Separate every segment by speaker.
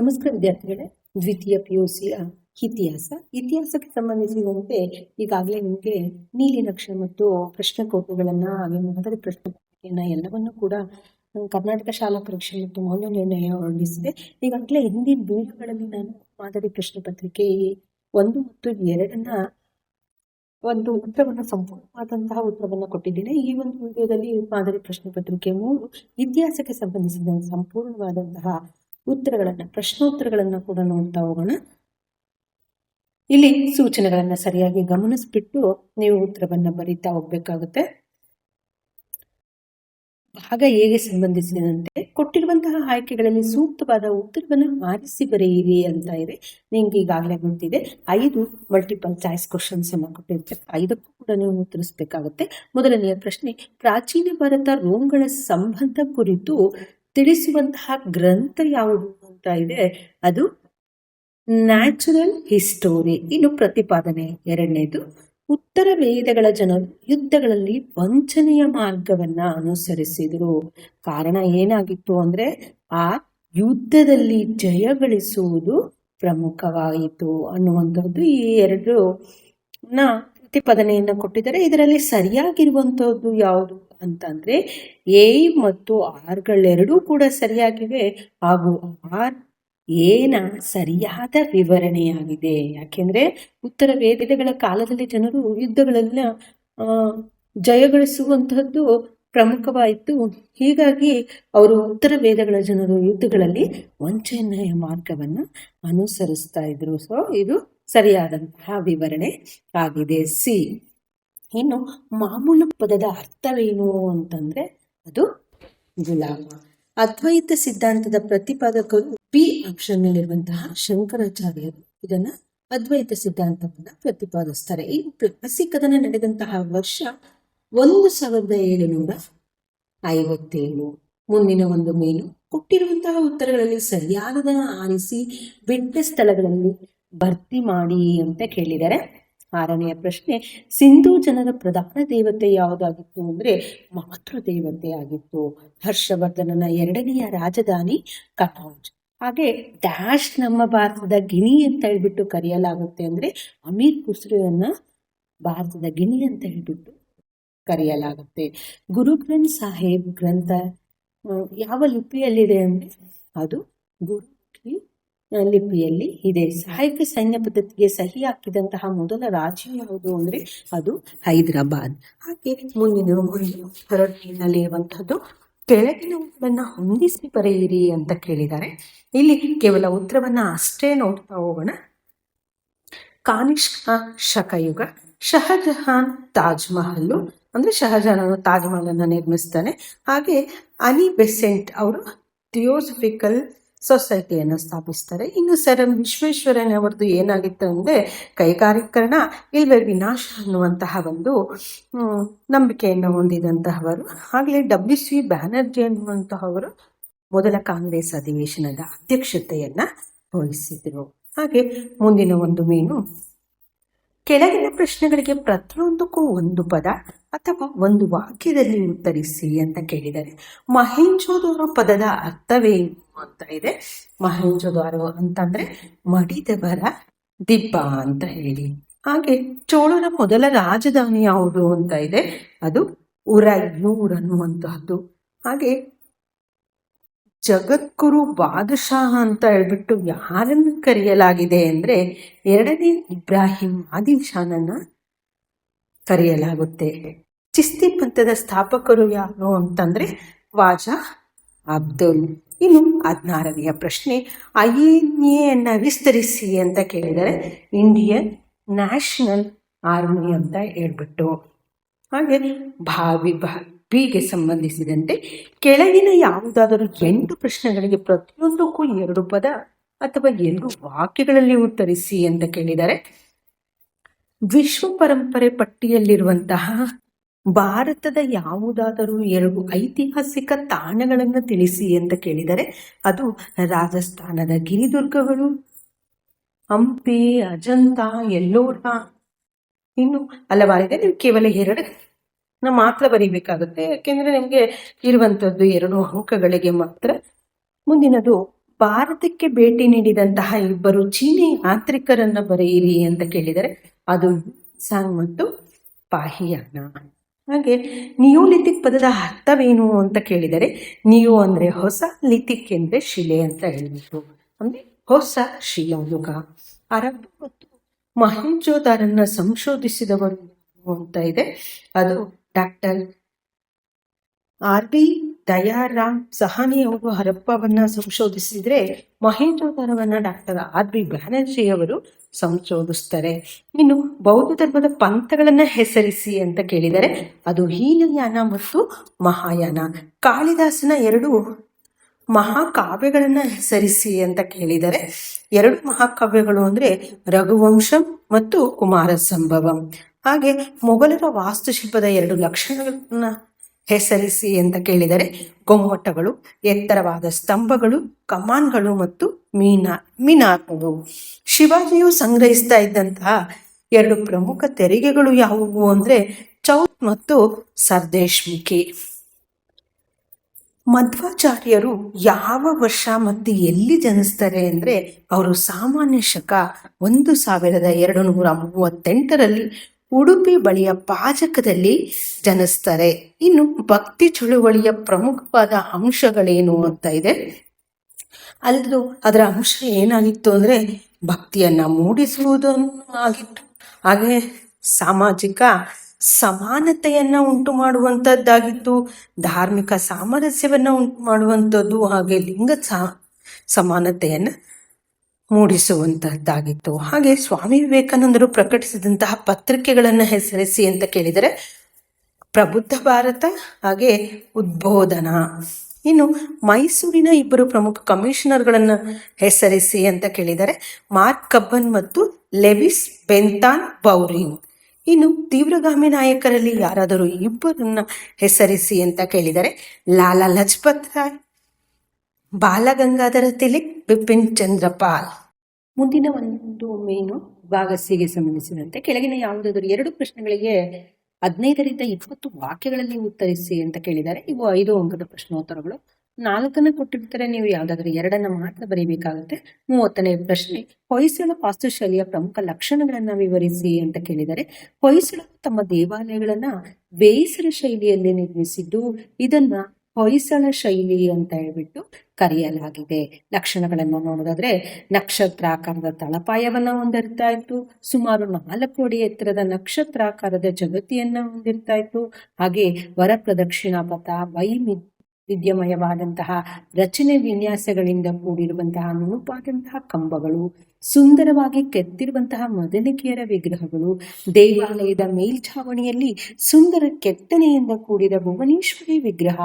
Speaker 1: ನಮಸ್ಕಾರ, ವಿದ್ಯಾರ್ಥಿಗಳೇ. ದ್ವಿತೀಯ ಪಿ ಯು ಸಿಯ ಇತಿಹಾಸ. ಇತಿಹಾಸಕ್ಕೆ ಸಂಬಂಧಿಸಿದಂತೆ ಈಗಾಗಲೇ ನಿಮಗೆ ನೀಲಿ ನಕ್ಷೆ ಮತ್ತು ಪ್ರಶ್ನೆ ಕೋಪುಗಳನ್ನ, ಹಾಗೆ ಮಾದರಿ ಪ್ರಶ್ನೆ ಪತ್ರಿಕೆಯನ್ನ ಎಲ್ಲವನ್ನೂ ಕೂಡ ಕರ್ನಾಟಕ ಶಾಲಾ ಪರೀಕ್ಷೆ ಮತ್ತು ಮೌಲ್ಯ ನಿರ್ಣಯ ಹೊರಡಿಸಿದೆ. ಈಗಾಗಲೇ ಹಿಂದಿನ ವಿಡಿಯೋಗಳಲ್ಲಿ ನಾನು ಮಾದರಿ ಪ್ರಶ್ನೆ ಪತ್ರಿಕೆ ಒಂದು ಮತ್ತು ಎರಡನ್ನ, ಒಂದು ಉತ್ತರವನ್ನು, ಸಂಪೂರ್ಣವಾದಂತಹ ಉತ್ತರವನ್ನು ಕೊಟ್ಟಿದ್ದೇನೆ. ಈ ಒಂದು ವಿಡಿಯೋದಲ್ಲಿ ಮಾದರಿ ಪ್ರಶ್ನೆ ಪತ್ರಿಕೆ ಮೂರು, ಇತಿಹಾಸಕ್ಕೆ ಸಂಬಂಧಿಸಿದ ಸಂಪೂರ್ಣವಾದಂತಹ ಉತ್ತರಗಳನ್ನ, ಪ್ರಶ್ನೋತ್ತರಗಳನ್ನು ಕೂಡ ನೋಡ್ತಾ ಹೋಗೋಣ. ಇಲ್ಲಿ ಸೂಚನೆಗಳನ್ನು ಸರಿಯಾಗಿ ಗಮನಿಸ್ಬಿಟ್ಟು ನೀವು ಉತ್ತರವನ್ನು ಬರೀತಾ ಹೋಗ್ಬೇಕಾಗುತ್ತೆ. ಭಾಗ ಹೇಗೆ ಸಂಬಂಧಿಸಿದಂತೆ ಕೊಟ್ಟಿರುವಂತಹ ಆಯ್ಕೆಗಳಲ್ಲಿ ಸೂಕ್ತವಾದ ಉತ್ತರವನ್ನು ಆರಿಸಿ ಬರೆಯಿರಿ ಅಂತ ಇದೆ. ನಿಮ್ಗೆ ಈಗಾಗಲೇ ಗೊತ್ತಿದೆ. ಐದು ಮಲ್ಟಿಪಲ್ ಚಾಯ್ಸ್ ಕ್ವಶನ್ಸ್ ಅನ್ನು ಕೊಟ್ಟಿರ್ತಾರೆ ಐದಕ್ಕೂ ಕೂಡ ನೀವು ಉತ್ತರಿಸಬೇಕಾಗುತ್ತೆ. ಮೊದಲನೆಯ ಪ್ರಶ್ನೆ, ಪ್ರಾಚೀನ ಭಾರತ ರೋಮ್ಗಳ ಸಂಬಂಧ ಕುರಿತು ತಿಳಿಸುವಂತಹ ಗ್ರಂಥ ಯಾವುದು ಅಂತ ಇದೆ, ಅದು ನ್ಯಾಚುರಲ್ ಹಿಸ್ಟೋರಿ. ಇನ್ನು ಪ್ರತಿಪಾದನೆ ಎರಡನೇದು, ಉತ್ತರ ವೇದಗಳ ಜನ ಯುದ್ಧಗಳಲ್ಲಿ ವಂಚನೆಯ ಮಾರ್ಗವನ್ನ ಅನುಸರಿಸಿದರು. ಕಾರಣ ಏನಾಗಿತ್ತು ಅಂದ್ರೆ, ಆ ಯುದ್ಧದಲ್ಲಿ ಜಯ ಗಳಿಸುವುದು ಪ್ರಮುಖವಾಯಿತು ಅನ್ನುವಂಥದ್ದು ಈ ಎರಡು ನ ಪ್ರತಿಪಾದನೆಯನ್ನ ಕೊಟ್ಟಿದ್ದಾರೆ. ಇದರಲ್ಲಿ ಸರಿಯಾಗಿರುವಂಥದ್ದು ಯಾವುದು ಅಂತಂದರೆ, ಎ ಮತ್ತು ಆರ್ಗಳೆರಡೂ ಕೂಡ ಸರಿಯಾಗಿವೆ. ಹಾಗೂ ಆರ್ ಏನ ಸರಿಯಾದ ವಿವರಣೆಯಾಗಿದೆ. ಯಾಕೆಂದ್ರೆ, ಉತ್ತರ ವೇದಗಳ ಕಾಲದಲ್ಲಿ ಜನರು ಯುದ್ಧಗಳನ್ನು ಜಯಗಳಿಸುವಂತಹದ್ದು ಪ್ರಮುಖವಾಯಿತು. ಹೀಗಾಗಿ ಅವರು ಉತ್ತರ ವೇದಗಳ ಜನರು ಯುದ್ಧಗಳಲ್ಲಿ ವಂಚನೆಯ ಮಾರ್ಗವನ್ನು ಅನುಸರಿಸ್ತಾ ಇದ್ರು. ಸೊ ಇದು ಸರಿಯಾದಂತಹ ವಿವರಣೆ ಆಗಿದೆ. ಸಿ ಇನ್ನು ಮಾಮೂಲು ಪದದ ಅರ್ಥವೇನು ಅಂತಂದ್ರೆ ಅದು ಗುಲಾಮ. ಅದ್ವೈತ ಸಿದ್ಧಾಂತದ ಪ್ರತಿಪಾದಕರು ಪಿ ಆಪ್ಷನ್ ನಲ್ಲಿರುವಂತಹ ಶಂಕರಾಚಾರ್ಯರು ಇದನ್ನ ಅದ್ವೈತ ಸಿದ್ಧಾಂತವನ್ನು ಪ್ರತಿಪಾದಿಸ್ತಾರೆ. ಈ ಪ್ಲಾಸಿಕ್ ಕದನ ನಡೆದಂತಹ ವರ್ಷ ಒಂದು ಸಾವಿರದ ಏಳುನೂರ ಐವತ್ತೇಳು. ಮುಂದಿನ ಒಂದು ಮೇಲು ಕೊಟ್ಟಿರುವಂತಹ ಉತ್ತರಗಳಲ್ಲಿ ಸರಿಯಾದದನ್ನು ಆರಿಸಿ ಬಿಟ್ಟ ಸ್ಥಳಗಳಲ್ಲಿ ಭರ್ತಿ ಮಾಡಿ ಅಂತ ಕೇಳಿದ್ದಾರೆ. ಆರನೆಯ ಪ್ರಶ್ನೆ, ಸಿಂಧೂ ಜನರ ಪ್ರಧಾನ ದೇವತೆ ಯಾವುದಾಗಿತ್ತು ಅಂದ್ರೆ ಮಾತೃ ದೇವತೆ ಆಗಿತ್ತು. ಹರ್ಷವರ್ಧನನ ಎರಡನೆಯ ರಾಜಧಾನಿ ಕನೌಜ್ ಹಾಗೆ ಡ್ಯಾಶ್ ನಮ್ಮ ಭಾರತದ ಗಿಣಿ ಅಂತ ಹೇಳ್ಬಿಟ್ಟು ಕರೆಯಲಾಗುತ್ತೆ ಅಂದ್ರೆ ಅಮೀರ್ ಖುಸ್ರುವನ್ನ ಭಾರತದ ಗಿಣಿ ಅಂತ ಹೇಳ್ಬಿಟ್ಟು ಕರೆಯಲಾಗುತ್ತೆ. ಗುರು ಗ್ರಂಥ್ ಸಾಹೇಬ್ ಗ್ರಂಥ ಯಾವ ಲಿಪಿಯಲ್ಲಿದೆ ಅಂದರೆ ಅದು ಗುರು ಲಿಪಿಯಲ್ಲಿ ಇದೆ. ಸಹಾಯಕ ಸೈನ್ಯ ಪದ್ಧತಿಗೆ ಸಹಿ ಹಾಕಿದಂತಹ ಮೊದಲ ರಾಜ್ಯ ಯಾವುದು ಅಂದ್ರೆ ಅದು ಹೈದರಾಬಾದ್. ಹಾಗೆ ಮುಂದಿನ ಹೊರಟಿನಲ್ಲಿ ಇರುವಂತಹದ್ದು ಕೆಳಗಿನವುಗಳನ್ನ ಹೊಂದಿಸಿ ಬರೆಯಿರಿ ಅಂತ ಕೇಳಿದ್ದಾರೆ. ಇಲ್ಲಿ ಕೇವಲ ಉತ್ತರವನ್ನ ಅಷ್ಟೇ ನೋಡ್ತಾ ಹೋಗೋಣ. ಕಾನಿಷ್ಕ ಶಕಯುಗ, ಶಹಜಹಾನ್ ತಾಜ್ ಮಹಲ್ ಅಂದ್ರೆ ಶಹಜಹಾನ್ ತಾಜ್ ಮಹಲ್ ಅನ್ನ ನಿರ್ಮಿಸ್ತಾನೆ. ಹಾಗೆ ಅನಿ ಬೆಸೆಂಟ್ ಅವರು ಥಿಯೋಸಫಿಕಲ್ ಸೊಸೈಟಿಯನ್ನು ಸ್ಥಾಪಿಸ್ತಾರೆ. ಇನ್ನು ಸರ್ ಎಂ ವಿಶ್ವೇಶ್ವರಯ್ಯ ಅವರದ್ದು ಏನಾಗಿತ್ತು ಅಂದ್ರೆ ಕೈಗಾರೀಕರಣ ಇಲ್ಲವೇ ವಿನಾಶ ಅನ್ನುವಂತಹ ಒಂದು ನಂಬಿಕೆಯನ್ನು ಹೊಂದಿದಂತಹವರು. ಹಾಗೆ ಡಬ್ಲ್ಯೂ ಸಿ ಬ್ಯಾನರ್ಜಿ ಅನ್ನುವಂತಹವರು ಮೊದಲ ಕಾಂಗ್ರೆಸ್ ಅಧಿವೇಶನದ ಅಧ್ಯಕ್ಷತೆಯನ್ನು ವಹಿಸಿದರು. ಹಾಗೆ ಮುಂದಿನ ಒಂದು ಮೀನು, ಕೆಳಗಿನ ಪ್ರಶ್ನೆಗಳಿಗೆ ಪ್ರತಿಯೊಂದಕ್ಕೂ ಒಂದು ಪದ. ಅಥವಾ ಒಂದು ವಾಕ್ಯದಲ್ಲಿ ಉತ್ತರಿಸಿ ಅಂತ ಕೇಳಿದ್ದಾರೆ. ಮಹೇಂಜೋದಾರೋ ಪದದ ಅರ್ಥವೇನು ಅಂತ ಇದೆ. ಮಹೇಂಜೋದಾರೋ ಅಂತಂದ್ರೆ ಮಡಿದವರ ದಿಬ್ಬ ಅಂತ ಹೇಳಿ. ಹಾಗೆ ಚೋಳರ ಮೊದಲ ರಾಜಧಾನಿ ಯಾವುದು ಅಂತ ಇದೆ. ಅದು ಉರಯ್ಯೂರ್ ಅನ್ನುವಂತಹದ್ದು. ಹಾಗೆ ಜಗದ್ಗುರು ಬಾದಶಾಹ ಅಂತ ಹೇಳ್ಬಿಟ್ಟು ಯಾರನ್ನು ಕರೆಯಲಾಗಿದೆ ಅಂದ್ರೆ ಎರಡನೇ ಇಬ್ರಾಹಿಂ ಆದಿಲ್ ಶಾನನ್ನ ಕರೆಯಲಾಗುತ್ತೆ. ಚಿಸ್ತಿ ಪಂಥದ ಸ್ಥಾಪಕರು ಯಾರು ಅಂತಂದ್ರೆ ವಾಜಾ ಅಬ್ದುಲ್. ಇನ್ನು ಹದಿನಾರನೆಯ ಪ್ರಶ್ನೆ ಐ ಎನ್ ವಿಸ್ತರಿಸಿ ಅಂತ ಕೇಳಿದರೆ ಇಂಡಿಯನ್ ನ್ಯಾಷನಲ್ ಆರ್ಮಿ ಅಂತ ಹೇಳ್ಬಿಟ್ಟು. ಹಾಗೆ ಭಾವಿ ಬಿಗೆ ಸಂಬಂಧಿಸಿದಂತೆ ಕೆಳಗಿನ ಯಾವುದಾದರೂ ಎಂಟು ಪ್ರಶ್ನೆಗಳಿಗೆ ಪ್ರತಿಯೊಂದಕ್ಕೂ ಎರಡು ಪದ ಅಥವಾ ಎರಡು ವಾಕ್ಯಗಳಲ್ಲಿ ಉತ್ತರಿಸಿ ಅಂತ ಕೇಳಿದ್ದಾರೆ ವಿಶ್ವ ಪರಂಪರೆ ಪಟ್ಟಿಯಲ್ಲಿರುವಂತಹ ಭಾರತದ ಯಾವುದಾದರೂ ಎರಡು ಐತಿಹಾಸಿಕ ತಾಣಗಳನ್ನು ತಿಳಿಸಿ ಅಂತ ಕೇಳಿದರೆ ಅದು ರಾಜಸ್ಥಾನದ ಗಿರಿದುರ್ಗಗಳು, ಹಂಪಿ, ಅಜಂತ, ಎಲ್ಲೋರ. ಇನ್ನು ಹಲವಾರಿದೆ ನೀವು ಕೇವಲ ಎರಡು ನಾವು ಮಾತ್ರ ಬರೀಬೇಕಾಗುತ್ತೆ. ಯಾಕೆಂದ್ರೆ ನಿಮಗೆ ಇರುವಂಥದ್ದು ಎರಡು ಅಂಕಗಳಿಗೆ ಮಾತ್ರ. ಮುಂದಿನದು, ಭಾರತಕ್ಕೆ ಭೇಟಿ ನೀಡಿದಂತಹ ಇಬ್ಬರು ಚೀನಿ ಯಾತ್ರಿಕರನ್ನ ಬರೆಯಿರಿ ಅಂತ ಕೇಳಿದರೆ ಅದು ಸಾಂಗ್ ಮತ್ತು ಪಾಹಿಯಾನ ಹಾಗೆ ನಿಯೋಲಿಥಿಕ್ ಪದದ ಅರ್ಥವೇನು ಅಂತ ಕೇಳಿದರೆ ನಿಯೋ ಅಂದರೆ ಹೊಸ ಲಿಥಿಕ್ ಅಂದರೆ ಶಿಲೆ ಅಂತ ಹೇಳ್ಬೋದು ಅಂದರೆ ಹೊಸ ಶಿಲಾಯುಗ. ಅರಬ್ ಮತ್ತು ಮಹಂಜೋದಾರನ್ನ ಸಂಶೋಧಿಸಿದವರು ಅಂತ ಇದೆ. ಅದು doctor R B Dayaram Sahni ಅವರು ಹರಪ್ಪವನ್ನ ಸಂಶೋಧಿಸಿದ್ರೆ ಮಹೇಂದ್ರೋದಾರವನ್ನ ಡಾಕ್ಟರ್ ಆರ್ ಬಿ ಬ್ಯಾನರ್ಜಿ ಅವರು ಸಂಶೋಧಿಸ್ತಾರೆ. ಇನ್ನು ಬೌದ್ಧ ಧರ್ಮದ ಪಂಥಗಳನ್ನ ಹೆಸರಿಸಿ ಅಂತ ಕೇಳಿದರೆ ಅದು ಹೀನಯಾನ ಮತ್ತು ಮಹಾಯಾನ. ಕಾಳಿದಾಸನ ಎರಡು ಮಹಾಕಾವ್ಯಗಳನ್ನು ಹೆಸರಿಸಿ ಅಂತ ಕೇಳಿದರೆ ಎರಡು ಮಹಾಕಾವ್ಯಗಳು ಅಂದ್ರೆ ರಘುವಂಶಂ ಮತ್ತು ಕುಮಾರ ಸಂಭವಂ ಹಾಗೆ ಮೊಘಲರ ವಾಸ್ತುಶಿಲ್ಪದ ಎರಡು ಲಕ್ಷಣಗಳನ್ನ ಹೆಸರಿಸಿ ಅಂತ ಕೇಳಿದರೆ ಗೊಮ್ಮಟಗಳು ಎತ್ತರವಾದ ಸ್ತಂಭಗಳು, ಕಮಾನ್ಗಳು ಮತ್ತು ಮೀನಾ ಮೀನಾರ್ಗಳು ಶಿವಾಜಿಯು ಸಂಗ್ರಹಿಸ್ತಾ ಇದ್ದಂತಹ ಎರಡು ಪ್ರಮುಖ ತೆರಿಗೆಗಳು ಯಾವುವು ಅಂದ್ರೆ ಚೌತ್ ಮತ್ತು ಸರ್ದೇಶ್ಮುಖಿ. ಮಧ್ವಾಚಾರ್ಯರು ಯಾವ ವರ್ಷ ಮತ್ತು ಎಲ್ಲಿ ಜನಿಸ್ತಾರೆ ಅಂದರೆ ಅವರು ಸಾಮಾನ್ಯ ಶಕ ಒಂದು ಸಾವಿರದ ಎರಡು ನೂರ ಮೂವತ್ತೆಂಟರಲ್ಲಿ ಉಡುಪಿ ಬಳಿಯ ಪಾಜಕದಲ್ಲಿ ಜನಿಸ್ತಾರೆ. ಇನ್ನು ಭಕ್ತಿ ಚಳುವಳಿಯ ಪ್ರಮುಖವಾದ ಅಂಶಗಳೇನು ಅಂತ ಇದೆ. ಅಲ್ಲದು ಅದರ ಅಂಶ ಏನಾಗಿತ್ತು ಅಂದರೆ ಭಕ್ತಿಯನ್ನು ಮೂಡಿಸುವುದನ್ನು ಆಗಿತ್ತು. ಹಾಗೆ ಸಾಮಾಜಿಕ ಸಮಾನತೆಯನ್ನು ಉಂಟು ಮಾಡುವಂಥದ್ದಾಗಿತ್ತು ಧಾರ್ಮಿಕ ಸಾಮರಸ್ಯವನ್ನು ಉಂಟು ಮಾಡುವಂಥದ್ದು ಹಾಗೆ ಲಿಂಗ ಸಮಾನತೆಯನ್ನ ಮೂಡಿಸುವಂತಹದ್ದಾಗಿತ್ತು ಹಾಗೆ ಸ್ವಾಮಿ ವಿವೇಕಾನಂದರು ಪ್ರಕಟಿಸಿದಂತಹ ಪತ್ರಿಕೆಗಳನ್ನು ಹೆಸರಿಸಿ ಅಂತ ಕೇಳಿದರೆ, ಪ್ರಬುದ್ಧ ಭಾರತ ಹಾಗೆ ಉದ್ಬೋಧನ. ಇನ್ನು ಮೈಸೂರಿನ ಇಬ್ಬರು ಪ್ರಮುಖ ಕಮಿಷನರ್ಗಳನ್ನು ಹೆಸರಿಸಿ ಅಂತ ಕೇಳಿದರೆ, ಮಾರ್ಕ್ ಕಬ್ಬನ್ ಮತ್ತು ಲೆವಿಸ್ ಬೆಂತಾನ್ ಬೌರಿಂಗ್. ಇನ್ನು ತೀವ್ರಗಾಮಿ ನಾಯಕರಲ್ಲಿ ಯಾರಾದರೂ ಇಬ್ಬರನ್ನ ಹೆಸರಿಸಿ ಅಂತ ಕೇಳಿದರೆ, ಲಾಲಾ ಲಜಪತ್ ರಾಯ್ ಬಾಲಗಂಗಾಧರ ತಿಲಕ್, ಬಿಪಿನ್ ಚಂದ್ರಪಾಲ್. ಮುಂದಿನ ಒಂದು ಮೇನು ಭಾಗಸಿಗೆ ಸಂಬಂಧಿಸಿದಂತೆ ಕೆಳಗಿನ ಯಾವುದಾದರೂ ಎರಡು ಪ್ರಶ್ನೆಗಳಿಗೆ ಹದಿನೈದರಿಂದ ಇಪ್ಪತ್ತು ವಾಕ್ಯಗಳಲ್ಲಿ ಉತ್ತರಿಸಿ ಅಂತ ಕೇಳಿದ್ದಾರೆ. ಇವು ಐದು ಅಂಕದ ಪ್ರಶ್ನೋತ್ತರಗಳು. ನಾಲ್ಕನ್ನ ಕೊಟ್ಟಿರ್ತಾರೆ. ನೀವು ಯಾವುದಾದ್ರೂ ಎರಡನ್ನ ಮಾತ್ರ ಬರೀಬೇಕಾಗುತ್ತೆ. ಮೂವತ್ತನೇ ಪ್ರಶ್ನೆ, ಹೊಯ್ಸಳ ವಾಸ್ತುಶೈಲಿಯ ಪ್ರಮುಖ ಲಕ್ಷಣಗಳನ್ನ ವಿವರಿಸಿ ಅಂತ ಕೇಳಿದರೆ ಹೊಯ್ಸಳ ತಮ್ಮ ದೇವಾಲಯಗಳನ್ನ ಬೇಸರ ಶೈಲಿಯಲ್ಲಿ ನಿರ್ಮಿಸಿದ್ದು, ಇದನ್ನ ಹೊಯ್ಸಳ ಶೈಲಿ ಅಂತ ಹೇಳ್ಬಿಟ್ಟು ಕರೆಯಲಾಗಿದೆ. ಲಕ್ಷಣಗಳನ್ನು ನೋಡೋದಾದ್ರೆ ನಕ್ಷತ್ರಾಕಾರದ ತಳಪಾಯವನ್ನು ಹೊಂದಿರ್ತಾ ಇತ್ತು. ಸುಮಾರು ನಾಲ್ಕು ಅಡಿ ಎತ್ತರದ ನಕ್ಷತ್ರಾಕಾರದ ಜಗತಿಯನ್ನ ಹೊಂದಿರ್ತಾ ಇತ್ತು. ಹಾಗೆ ವರ ಪ್ರದಕ್ಷಿಣಾ ಪಥ ವೈಮಿ ವಿದ್ಯಮಯವಾದಂತಹ ರಚನೆ ವಿನ್ಯಾಸಗಳಿಂದ ಕೂಡಿರುವಂತಹ ನುಣುಪಾದಂತಹ ಕಂಬಗಳು ಸುಂದರವಾಗಿ ಕೆತ್ತಿರುವಂತಹ ಮದನಿಕೆಯರ ವಿಗ್ರಹಗಳು, ದೇವಾಲಯದ ಮೇಲ್ಛಾವಣಿಯಲ್ಲಿ ಸುಂದರ ಕೆತ್ತನೆಯಿಂದ ಕೂಡಿದ ಭುವನೇಶ್ವರಿ ವಿಗ್ರಹ